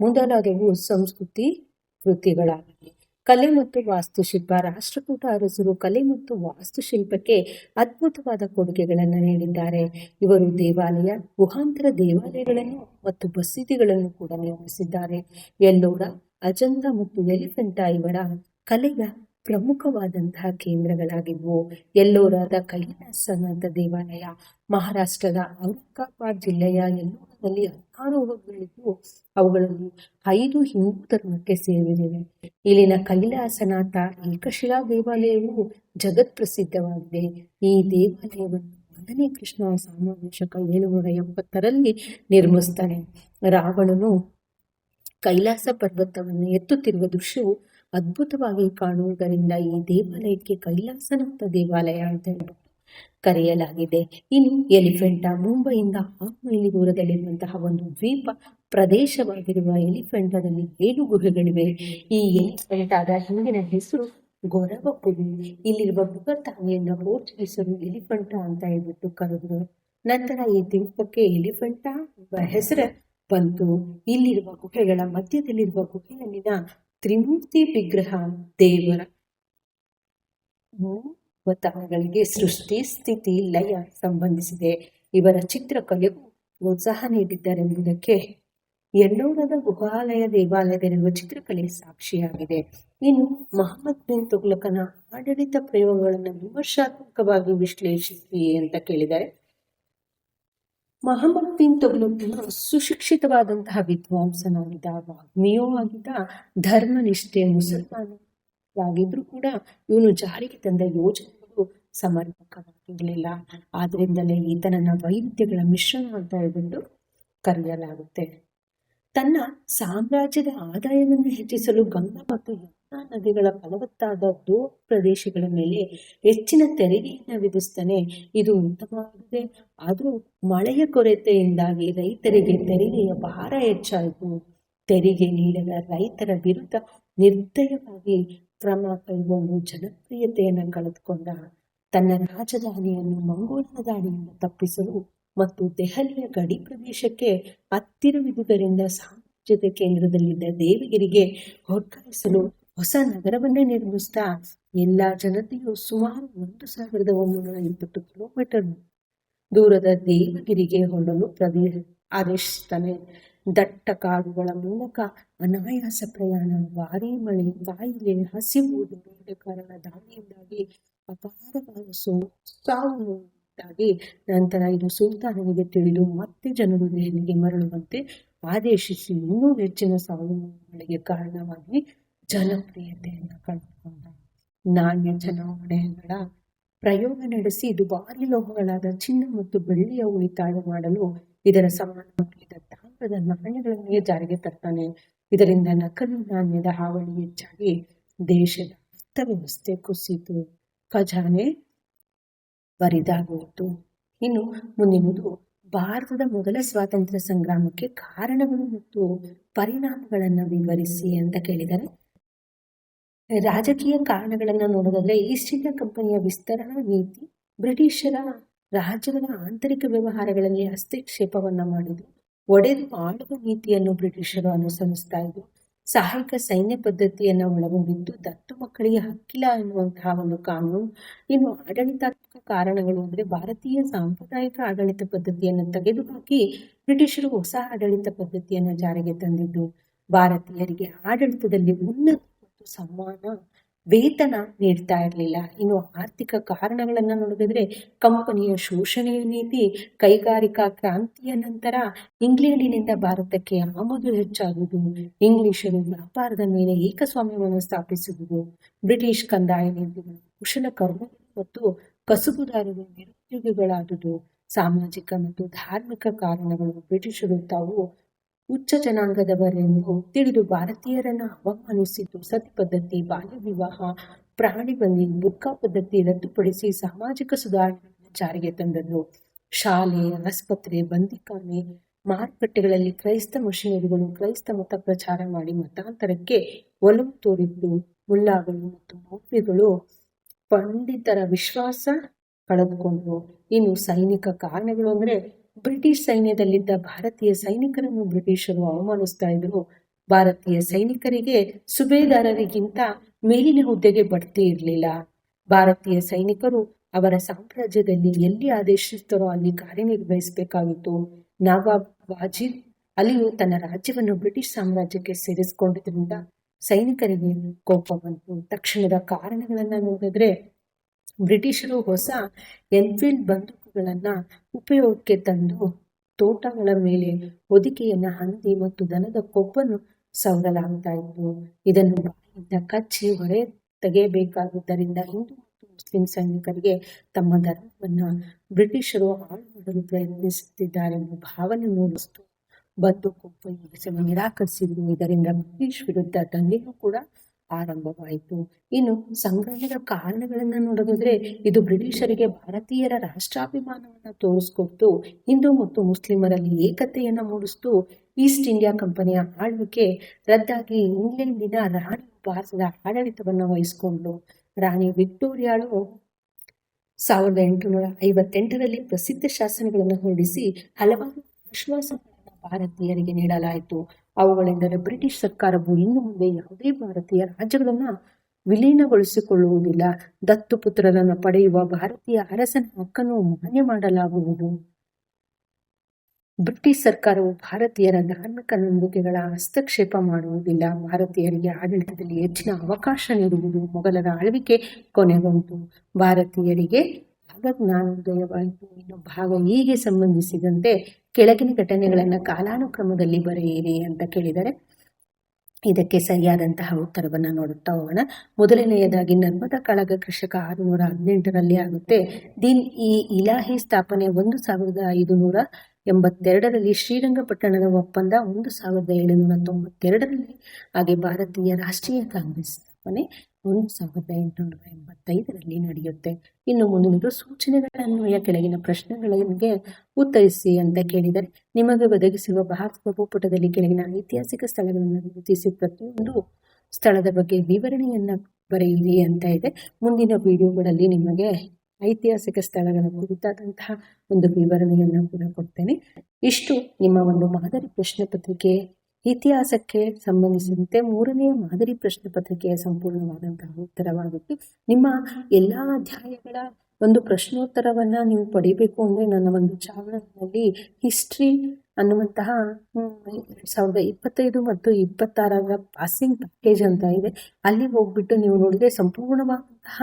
Speaker 1: ಮೊದಲಾದವು ಸಂಸ್ಕೃತಿ ಕೃತಿಗಳಾಗಿವೆ. ಕಲೆ ಮತ್ತು ವಾಸ್ತುಶಿಲ್ಪ, ರಾಷ್ಟ್ರಕೂಟ ಅರಸರು ಕಲೆ ಮತ್ತು ವಾಸ್ತುಶಿಲ್ಪಕ್ಕೆ ಅದ್ಭುತವಾದ ಕೊಡುಗೆಗಳನ್ನು ನೀಡಿದ್ದಾರೆ. ಇವರು ದೇವಾಲಯ ಗುಹಾಂತರ ದೇವಾಲಯಗಳನ್ನು ಮತ್ತು ಬಸೀದಿಗಳನ್ನು ಕೂಡ ನಿರ್ಮಿಸಿದ್ದಾರೆ. ಎಲ್ಲೋರ, ಅಜಂತ ಮತ್ತು ಎಲಿಫೆಂಟಾ ಇವರ ಕಲೆಯ ಪ್ರಮುಖವಾದಂತಹ ಕೇಂದ್ರಗಳಾಗಿದ್ವು. ಎಲ್ಲೋರಾದ ಕೈಲಾಸನಾಥ ದೇವಾಲಯ, ಮಹಾರಾಷ್ಟ್ರದ ಔರಂಗಾಬಾದ್ ಜಿಲ್ಲೆಯ ಎಲ್ಲೋರದಲ್ಲಿ ಅವುಗಳಿದ್ದು ಅವುಗಳಲ್ಲಿ ಐದು ಹಿಂದೂ ಧರ್ಮಕ್ಕೆ ಸೇರಿವೆ ಇಲ್ಲಿನ ಕೈಲಾಸನಾಥ ಏಕಶಿಲಾ ದೇವಾಲಯವು ಜಗತ್ ಪ್ರಸಿದ್ಧವಾಗಿದೆ ಈ ದೇವಾಲಯವನ್ನು ಒಂದನೇ ಕೃಷ್ಣ ಸಾಮಾವೇಶಕ ಏಳುನೂರ ಎಂಬತ್ತರಲ್ಲಿ ನಿರ್ಮಿಸ್ತಾನೆ ರಾವಣನು ಕೈಲಾಸ ಪರ್ವತವನ್ನು ಎತ್ತುತ್ತಿರುವ ದೃಶ್ಯವು ಅದ್ಭುತವಾಗಿ ಕಾಣುವುದರಿಂದ ಈ ದೇವಾಲಯಕ್ಕೆ ಕೈಲಾಸನಾಥ ದೇವಾಲಯ ಅಂತ ಹೇಳ್ಬಿಟ್ಟು ಕರೆಯಲಾಗಿದೆ. ಇನ್ನು ಎಲಿಫೆಂಟಾ ಮುಂಬೈಯಿಂದ ಆರು ಮೈಲಿ ದೂರದಲ್ಲಿರುವಂತಹ ಒಂದು ದ್ವೀಪ ಪ್ರದೇಶವಾಗಿರುವ ಎಲಿಫೆಂಟಾದಲ್ಲಿ ಏಳು ಗುಹೆಗಳಿವೆ. ಈ ಎಲಿಫೆಂಟಾದ ಹಿಂದಿನ ಹೆಸರು ಗೊರವಪುರಿ. ಇಲ್ಲಿರುವ ಬೃಹತ್ತಾನೆಯನ್ನು ಪೋರ್ಚುಗೀಸರು ಎಲಿಫೆಂಟಾ ಅಂತ ಹೇಳ್ಬಿಟ್ಟು ಕರೆದರು. ನಂತರ ಈ ದ್ವೀಪಕ್ಕೆ ಎಲಿಫೆಂಟಾ ಎಂಬ ಹೆಸರು ಬಂತು. ಇಲ್ಲಿರುವ ಗುಹೆಗಳ ಮಧ್ಯದಲ್ಲಿರುವ ಗುಹೆಯಲ್ಲಿನ ತ್ರಿಮೂರ್ತಿ ವಿಗ್ರಹ ದೇವರ ಅವತಾರಗಳಿಗೆ ಸೃಷ್ಟಿ ಸ್ಥಿತಿ ಲಯ ಸಂಬಂಧಿಸಿದೆ. ಇವರ ಚಿತ್ರಕಲೆಗೂ ಪ್ರೋತ್ಸಾಹ ನೀಡಿದ್ದಾರೆಂಬುದಕ್ಕೆ ಎಲ್ಲೋರದ ಗುಹಾಲಯ ದೇವಾಲಯದಲ್ಲಿರುವ ಚಿತ್ರಕಲೆ ಸಾಕ್ಷಿಯಾಗಿದೆ. ಇನ್ನು ಮಹಮ್ಮದ್ ಬಿನ್ ತುಗ್ಲಕನ ಆಡಳಿತ ಪ್ರಯೋಗಗಳನ್ನು ವಿಮರ್ಶಾತ್ಮಕವಾಗಿ ವಿಶ್ಲೇಷಿಸಿ ಅಂತ ಕೇಳಿದ್ದಾರೆ ಮಹಮ್ಮದ್ ಬಿನ್ ತುಗ್ಲಕನು ಸುಶಿಕ್ಷಿತವಾದಂತಹ ವಿದ್ವಾಂಸನಾಗಿದ್ದ, ವಾಗ್ಮಿಯೂ ಆಗಿದ್ದ ಧರ್ಮನಿಷ್ಠೆ ಮುಸಲ್ಮಾನರಾಗಿದ್ರು ಕೂಡ ಇವನು ಜಾರಿಗೆ ತಂದ ಯೋಜನೆಗಳು ಸಮರ್ಪಕವಾಗಿರಲಿಲ್ಲ. ಆದ್ದರಿಂದಲೇ ಈತನನ್ನ ವೈವಿಧ್ಯಗಳ ಮಿಶ್ರಣ ಅಂತ ಹೇಳ್ಬಿಟ್ಟು ಕರೆಯಲಾಗುತ್ತೆ. ತನ್ನ ಸಾಮ್ರಾಜ್ಯದ ಆದಾಯವನ್ನು ಹೆಚ್ಚಿಸಲು ಗಂಗಾ ಮತ್ತು ಯಮುನಾ ನದಿಗಳ ಫಲವತ್ತಾದ ದೋ ಪ್ರದೇಶಗಳ ಮೇಲೆ ಹೆಚ್ಚಿನ ತೆರಿಗೆಯನ್ನು ವಿಧಿಸ್ತಾನೆ ಇದು ಉತ್ತಮವಾಗಿದೆ. ಆದರೂ ಮಳೆಯ ಕೊರತೆಯಿಂದಾಗಿ ರೈತರಿಗೆ ತೆರಿಗೆಯ ಭಾರ ಹೆಚ್ಚಾಯಿತು. ತೆರಿಗೆ ನೀಡದ ರೈತರ ವಿರುದ್ಧ ನಿರ್ದಯವಾಗಿ ಕ್ರಮ ಕೈಗೊಂಡು ಜನಪ್ರಿಯತೆಯನ್ನು ಕಳೆದುಕೊಂಡ ತನ್ನ ರಾಜಧಾನಿಯನ್ನು ಮಂಗೋಲರ ದಾಳಿಯಿಂದ ತಪ್ಪಿಸಲು ಮತ್ತು ದೆಹಲಿಯ ಗಡಿ ಪ್ರದೇಶಕ್ಕೆ ಹತ್ತಿರವಿದ್ದುದರಿಂದ ಸಾಮ್ರಾಜ್ಯದ ಕೇಂದ್ರದಲ್ಲಿದ್ದ ದೇವಗಿರಿಗೆ ಹೊರಕಾಯಿಸಲು ಹೊಸ ನಗರವನ್ನೇ ನಿರ್ಮಿಸುತ್ತಾ ಎಲ್ಲ ಜನತೆಯು ಸುಮಾರು ಒಂದು ಸಾವಿರದ ಒಂಬೈನೂರ ಇಪ್ಪತ್ತು ಕಿಲೋಮೀಟರ್ ದೂರದ ದೇವಗಿರಿಗೆ ಹೊರಡಲು ಪ್ರದೇಶ ಆದೇಶಿಸ್ತಾನೆ ದಟ್ಟ ಕಾಡುಗಳ ಮೂಲಕ ಅನಾಯಾಸ ಪ್ರಯಾಣ, ಭಾರಿ ಮಳೆ ಕಾಯಿಲೆ ಹಸಿವು ಕಾರಣ ದಾಳಿಯಿಂದಾಗಿ ಅಪಾರವಾದ ಸೋ ಸಾವು ಉಂಟಾಗಿ ನಂತರ ಇದು ಸುಲ್ತಾನನಿಗೆ ತಿಳಿದು ಮತ್ತೆ ಜನರು ದೆಹಲಿಗೆ ಮರಳುವಂತೆ ಆದೇಶಿಸಿ ಇನ್ನೂ ಹೆಚ್ಚಿನ ಸಾವುಗಳಿಗೆ ಕಾರಣವಾಗಿ ಜನಪ್ರಿಯತೆಯನ್ನು ಕಳೆದುಕೊಂಡ ನಾಣ್ಯ ಚುನಾವಣೆಗಳ ಪ್ರಯೋಗ ನಡೆಸಿ ದುಬಾರಿ ಲೋಹಗಳಾದ ಚಿನ್ನ ಮತ್ತು ಬೆಳ್ಳಿಯ ಉಳಿತಾಯ ಮಾಡಲು ಇದರ ಸಮಾನವಾಗಿದ್ದ ತಾಮ್ರದ ನಾಣ್ಯಗಳನ್ನೇ ಜಾರಿಗೆ ತರ್ತಾನೆ. ಇದರಿಂದ ನಕಲಿ ನಾಣ್ಯದ ಹಾವಳಿ ಹೆಚ್ಚಾಗಿ ದೇಶದ ಅರ್ಥವ್ಯವಸ್ಥೆ ಕುಸಿತು. ಖಜಾನೆ ಬರಿದಾಗುವುದು. ಇನ್ನು ಮುಂದಿನದು, ಭಾರತದ ಮೊದಲ ಸ್ವಾತಂತ್ರ್ಯ ಸಂಗ್ರಾಮಕ್ಕೆ ಕಾರಣಗಳು ಮತ್ತು ಪರಿಣಾಮಗಳನ್ನು ವಿವರಿಸಿ ಅಂತ ಕೇಳಿದರೆ, ರಾಜಕೀಯ ಕಾರಣಗಳನ್ನು ನೋಡೋದಾದ್ರೆ ಈಸ್ಟ್ ಇಂಡಿಯಾ ಕಂಪನಿಯ ವಿಸ್ತರಣಾ ನೀತಿ ಬ್ರಿಟಿಷರ ರಾಜ್ಯಗಳ ಆಂತರಿಕ ವ್ಯವಹಾರಗಳಲ್ಲಿ ಹಸ್ತಕ್ಷೇಪವನ್ನು ಮಾಡಿದರು ಒಡೆದು ಆಳುವ ನೀತಿಯನ್ನು ಬ್ರಿಟಿಷರು ಅನುಸರಿಸ್ತಾ ಇದ್ರು. ಸಹಾಯಕ ಸೈನ್ಯ ಪದ್ಧತಿಯನ್ನು ಒಳಗೊಂಡಿದ್ದು, ದತ್ತು ಮಕ್ಕಳಿಗೆ ಹಕ್ಕಿಲ್ಲ ಎನ್ನುವಂತಹ ಒಂದು ಕಾನೂನು. ಇನ್ನು ಆಡಳಿತಾತ್ಮಕ ಕಾರಣಗಳು ಅಂದರೆ ಭಾರತೀಯ ಸಾಂಪ್ರದಾಯಿಕ ಆಡಳಿತ ಪದ್ಧತಿಯನ್ನು ತೆಗೆದುಹಾಕಿ ಬ್ರಿಟಿಷರು ಹೊಸ ಆಡಳಿತ ಪದ್ಧತಿಯನ್ನು ಜಾರಿಗೆ ತಂದಿದ್ದು. ಭಾರತೀಯರಿಗೆ ಆಡಳಿತದಲ್ಲಿ ಉನ್ನತ ಮತ್ತು ಸಮಾನ ವೇತನ ನೀಡ್ತಾ ಇರಲಿಲ್ಲ. ಇನ್ನು ಆರ್ಥಿಕ ಕಾರಣಗಳನ್ನು ನೋಡಿದ್ರೆ ಕಂಪನಿಯ ಶೋಷಣೆಯ ನೀತಿ, ಕೈಗಾರಿಕಾ ಕ್ರಾಂತಿಯ ನಂತರ ಇಂಗ್ಲೆಂಡಿನಿಂದ ಭಾರತಕ್ಕೆ ಆಮದು ಹೆಚ್ಚಾಗುವುದು. ಇಂಗ್ಲಿಷರು ವ್ಯಾಪಾರದ ಮೇಲೆ ಏಕಸ್ವಾಮ್ಯವನ್ನು ಸ್ಥಾಪಿಸುವುದು ಬ್ರಿಟಿಷ್ ಕಂದಾಯ ನೀತಿಗಳು ಕುಶಲಕರ್ಮ ಮತ್ತು ಕಸುಬುದಾರರು ನಿರುದ್ಯೋಗಿಗಳಾದುದು. ಸಾಮಾಜಿಕ ಮತ್ತು ಧಾರ್ಮಿಕ ಕಾರಣಗಳು ಬ್ರಿಟಿಷರು ತಾವು ಉಚ್ಚ ಜನಾಂಗದವರೆಂದು ತಿಳಿದು ಭಾರತೀಯರನ್ನು ಅವಮಾನಿಸಿದ್ದು ಸತಿ ಪದ್ಧತಿ, ಬಾಲ್ಯ ವಿವಾಹ, ಪ್ರಾಣಿ ಬಂದಿ ಬುರ್ಕಾ ಪದ್ಧತಿ ರದ್ದುಪಡಿಸಿ ಸಾಮಾಜಿಕ ಸುಧಾರಣೆ ಜಾರಿಗೆ ತಂದದ್ದು. ಶಾಲೆ, ಆಸ್ಪತ್ರೆ, ಬಂದಿಖಾನೆ ಮಾರುಕಟ್ಟೆಗಳಲ್ಲಿ ಕ್ರೈಸ್ತ ಮಷಿನರಿಗಳು ಕ್ರೈಸ್ತ ಮತ ಪ್ರಚಾರ ಮಾಡಿ ಮತಾಂತರಕ್ಕೆ ಒಲವು ತೋರಿದ್ದು, ಮುಲ್ಲಾಗಳು ಮತ್ತು ಮೌಲ್ಯಗಳು ಪಂಡಿತರ ವಿಶ್ವಾಸ ಕಳೆದುಕೊಂಡರು ಇನ್ನು ಸೈನಿಕ ಕಾರಣಗಳು ಅಂದ್ರೆ ಬ್ರಿಟಿಷ್ ಸೈನ್ಯದಲ್ಲಿದ್ದ ಭಾರತೀಯ ಸೈನಿಕರನ್ನು ಬ್ರಿಟಿಷರು ಅವಮಾನಿಸ್ತಾ ಇದ್ರು. ಭಾರತೀಯ ಸೈನಿಕರಿಗೆ ಸುಬೇದಾರರಿಗಿಂತ ಮೇಲಿನ ಹುದ್ದೆಗೆ ಬಡ್ತಿ ಇರಲಿಲ್ಲ. ಭಾರತೀಯ ಸೈನಿಕರು ಅವರ ಸಾಮ್ರಾಜ್ಯದಲ್ಲಿ ಎಲ್ಲಿ ಆದೇಶಿಸ್ತಾರೋ ಅಲ್ಲಿ ಕಾರ್ಯನಿರ್ವಹಿಸಬೇಕಾಗಿತ್ತು. ನವಾಬ್ ವಾಜಿದ್ ಅಲಿಯು ತನ್ನ ರಾಜ್ಯವನ್ನು ಬ್ರಿಟಿಷ್ ಸಾಮ್ರಾಜ್ಯಕ್ಕೆ ಸೇರಿಸಿಕೊಂಡಿದ್ದರಿಂದ ಸೈನಿಕರಿಗೆ ಕೋಪ ಬಂತು. ತಕ್ಷಣದ ಕಾರಣಗಳನ್ನ ನೋಡಿದ್ರೆ ಬ್ರಿಟಿಷರು ಹೊಸ ಎನ್ಫೀಲ್ಡ್ ಬಂದೂಕುಗಳನ್ನ ಉಪಯೋಗಕ್ಕೆ ತಂದು ತೋಟಗಳ ಮೇಲೆ ಹೊದಿಕೆಯನ್ನ ಹಂದಿ ಮತ್ತು ದನದ ಕೊಬ್ಬನ್ನು ಸವರಲಾಗ್ತಾ ಇತ್ತು. ಇದನ್ನು ಬಾಯಿಯಿಂದ ಕಚ್ಚಿ ಹೊರೆ ತೆಗೆಯಬೇಕಾಗಿದ್ದರಿಂದ ಹಿಂದೂ ಮತ್ತು ಮುಸ್ಲಿಂ ಸೈನಿಕರಿಗೆ ತಮ್ಮ ಧರ್ಮವನ್ನು ಬ್ರಿಟಿಷರು ಹಾಳು ಮಾಡಲು ಪ್ರಯತ್ನಿಸುತ್ತಿದ್ದಾರೆಂಬ ಭಾವನೆ ಮೂಡಿಸಿತು. ಬಂದು ಉಪಯೋಗಿಸಲು ನಿರಾಕರಿಸಿದ್ರು ಇದರಿಂದ ಬ್ರಿಟಿಷ್ ವಿರುದ್ಧ ದಂಗೆಯೂ ಕೂಡ ಆರಂಭವಾಯಿತು. ಇನ್ನು ಸಂಗ್ರಹದ ಕಾರಣಗಳನ್ನು ನೋಡೋದಾದ್ರೆ, ಇದು ಬ್ರಿಟಿಷರಿಗೆ ಭಾರತೀಯರ ರಾಷ್ಟ್ರಾಭಿಮಾನವನ್ನು ತೋರಿಸ್ಕೊಟ್ಟು ಹಿಂದೂ ಮತ್ತು ಮುಸ್ಲಿಮರಲ್ಲಿ ಏಕತೆಯನ್ನು ಮೂಡಿಸ್ತು. ಈಸ್ಟ್ ಇಂಡಿಯಾ ಕಂಪನಿಯ ಆಳ್ವಿಕೆ ರದ್ದಾಗಿ ಇಂಗ್ಲೆಂಡಿನ ರಾಣಿ ಭಾರತದ ಆಡಳಿತವನ್ನು ವಹಿಸಿಕೊಂಡು ರಾಣಿ ವಿಕ್ಟೋರಿಯಾಳು ಸಾವಿರದ ಎಂಟುನೂರ ಐವತ್ತೆಂಟರಲ್ಲಿ ಪ್ರಸಿದ್ಧ ಶಾಸನಗಳನ್ನು ಹೊರಡಿಸಿ ಹಲವಾರು ವಿಶ್ವಾಸಗಳನ್ನು ಭಾರತೀಯರಿಗೆ ನೀಡಲಾಯಿತು. ಅವುಗಳೆಂದರೆ ಬ್ರಿಟಿಷ್ ಸರ್ಕಾರವು ಇನ್ನು ಮುಂದೆ ಯಾವುದೇ ಭಾರತೀಯ ರಾಜ್ಯಗಳನ್ನು ವಿಲೀನಗೊಳಿಸಿಕೊಳ್ಳುವುದಿಲ್ಲ. ದತ್ತು ಪುತ್ರರನ್ನು ಪಡೆಯುವ ಭಾರತೀಯ ಅರಸನ ಹಕ್ಕನ್ನು ಮಾನ್ಯ ಮಾಡಲಾಗುವುದು. ಬ್ರಿಟಿಷ್ ಸರ್ಕಾರವು ಭಾರತೀಯರ ಧಾರ್ಮಿಕ ನಂಬಿಕೆಗಳ ಹಸ್ತಕ್ಷೇಪ ಮಾಡುವುದಿಲ್ಲ. ಭಾರತೀಯರಿಗೆ ಆಡಳಿತದಲ್ಲಿ ಹೆಚ್ಚಿನ ಅವಕಾಶ ನೀಡುವುದು ಮೊಘಲರ ಆಳ್ವಿಕೆ ಕೊನೆಗೊಂಡು, ಭಾರತೀಯರಿಗೆ ಜ್ಞಾನೋದಯವಾಯಿತು ಎನ್ನುವ ಭಾಗ ಹೀಗೆ ಸಂಬಂಧಿಸಿದಂತೆ ಕೆಳಗಿನ ಘಟನೆಗಳನ್ನು ಕಾಲಾನುಕ್ರಮದಲ್ಲಿ ಬರೆಯಿರಿ ಅಂತ ಕೇಳಿದರೆ ಇದಕ್ಕೆ ಸರಿಯಾದಂತಹ ಉತ್ತರವನ್ನು ನೋಡುತ್ತಾ ಹೋಗೋಣ. ಮೊದಲನೆಯದಾಗಿ ನರ್ಮದಾ ಕಳಗ ಕೃಷಕ ಆರುನೂರ ಹದಿನೆಂಟರಲ್ಲಿ ಆಗುತ್ತೆ. ದಿನ್ ಈ ಇಲಾಹಿ ಸ್ಥಾಪನೆ ಒಂದು ಸಾವಿರದ ಐದುನೂರ ಎಂಬತ್ತೆರಡರಲ್ಲಿ ಶ್ರೀರಂಗಪಟ್ಟಣದ ಒಪ್ಪಂದ ಒಂದು ಸಾವಿರದ ಏಳುನೂರ ತೊಂಬತ್ತೆರಡರಲ್ಲಿ ಹಾಗೆ ಭಾರತೀಯ ರಾಷ್ಟ್ರೀಯ ಕಾಂಗ್ರೆಸ್ ಸ್ಥಾಪನೆ ಒಂದು ಸಾವಿರದ ಎಂಟುನೂರ ಎಂಬತ್ತೈದರಲ್ಲಿ ನಡೆಯುತ್ತೆ. ಇನ್ನು ಮುಂದಿನದು ಸೂಚನೆಗಳನ್ವಯ ಕೆಳಗಿನ ಪ್ರಶ್ನೆಗಳಿಗೆ ಉತ್ತರಿಸಿ ಅಂತ ಕೇಳಿದರೆ, ನಿಮಗೆ ಒದಗಿಸುವ ಭಾರತದ ಭೂಪಟದಲ್ಲಿ ಕೆಳಗಿನ ಐತಿಹಾಸಿಕ ಸ್ಥಳಗಳನ್ನು ಗುರುತಿಸಿ ಪ್ರತಿಯೊಂದು ಸ್ಥಳದ ಬಗ್ಗೆ ವಿವರಣೆಯನ್ನು ಬರೆಯಿರಿ ಅಂತ ಇದೆ. ಮುಂದಿನ ವಿಡಿಯೋಗಳಲ್ಲಿ ನಿಮಗೆ ಐತಿಹಾಸಿಕ ಸ್ಥಳಗಳ ಕುರಿತಾದಂತಹ ಒಂದು ವಿವರಣೆಯನ್ನು ಕೂಡ ಕೊಡ್ತೇನೆ. ಇಷ್ಟು ನಿಮ್ಮ ಒಂದು ಮಾದರಿ ಪ್ರಶ್ನೆ ಪತ್ರಿಕೆ ಇತಿಹಾಸಕ್ಕೆ ಸಂಬಂಧಿಸಿದಂತೆ ಮೂರನೆಯ ಮಾದರಿ ಪ್ರಶ್ನೆ ಪತ್ರಿಕೆಯ ಸಂಪೂರ್ಣವಾದಂತಹ ಉತ್ತರವಾಗಿತ್ತು. ನಿಮ್ಮ ಎಲ್ಲ ಅಧ್ಯಾಯಗಳ ಒಂದು ಪ್ರಶ್ನೋತ್ತರವನ್ನ ನೀವು ಪಡಿಬೇಕು ಅಂದರೆ ನನ್ನ ಒಂದು ಚಾನಲ್ನಲ್ಲಿ ಹಿಸ್ಟ್ರಿ ಅನ್ನುವಂತಹ ಸಾವಿರದ ಇಪ್ಪತ್ತೈದು ಮತ್ತು ಇಪ್ಪತ್ತಾರರ ಪಾಸಿಂಗ್ ಪ್ಯಾಕೇಜ್ ಅಂತ ಇದೆ. ಅಲ್ಲಿ ಹೋಗ್ಬಿಟ್ಟು ನೀವು ನೋಡಿದ್ರೆ ಸಂಪೂರ್ಣವಾದಂತಹ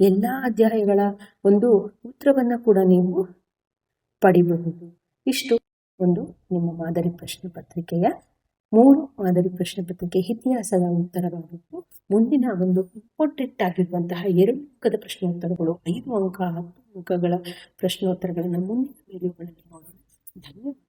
Speaker 1: ಎಲ್ಲ ಅಧ್ಯಾಯಗಳ ಒಂದು ಉತ್ತರವನ್ನು ಕೂಡ ನೀವು ಪಡಿಬಹುದು. ಇಷ್ಟು ಒಂದು ನಿಮ್ಮ ಮಾದರಿ ಪ್ರಶ್ನೆ ಪತ್ರಿಕೆಯ ಮೂರು ಮಾದರಿ ಪ್ರಶ್ನೆ ಪತ್ರಿಕೆ ಇತಿಹಾಸದ ಉತ್ತರವಾಗಿತ್ತು ಮುಂದಿನ ಒಂದು ಇಂಪಾರ್ಟೆಂಟ್ ಆಗಿರುವಂತಹ ಎರಡು ಅಂಕದ ಪ್ರಶ್ನೋತ್ತರಗಳು, ಐದು ಅಂಕ, ಹತ್ತು ಅಂಕಗಳ ಪ್ರಶ್ನೋತ್ತರಗಳನ್ನು ಮುಂದಿನ ವಿಡಿಯೋಗಳಲ್ಲಿ ನೋಡೋಣ. ಧನ್ಯವಾದ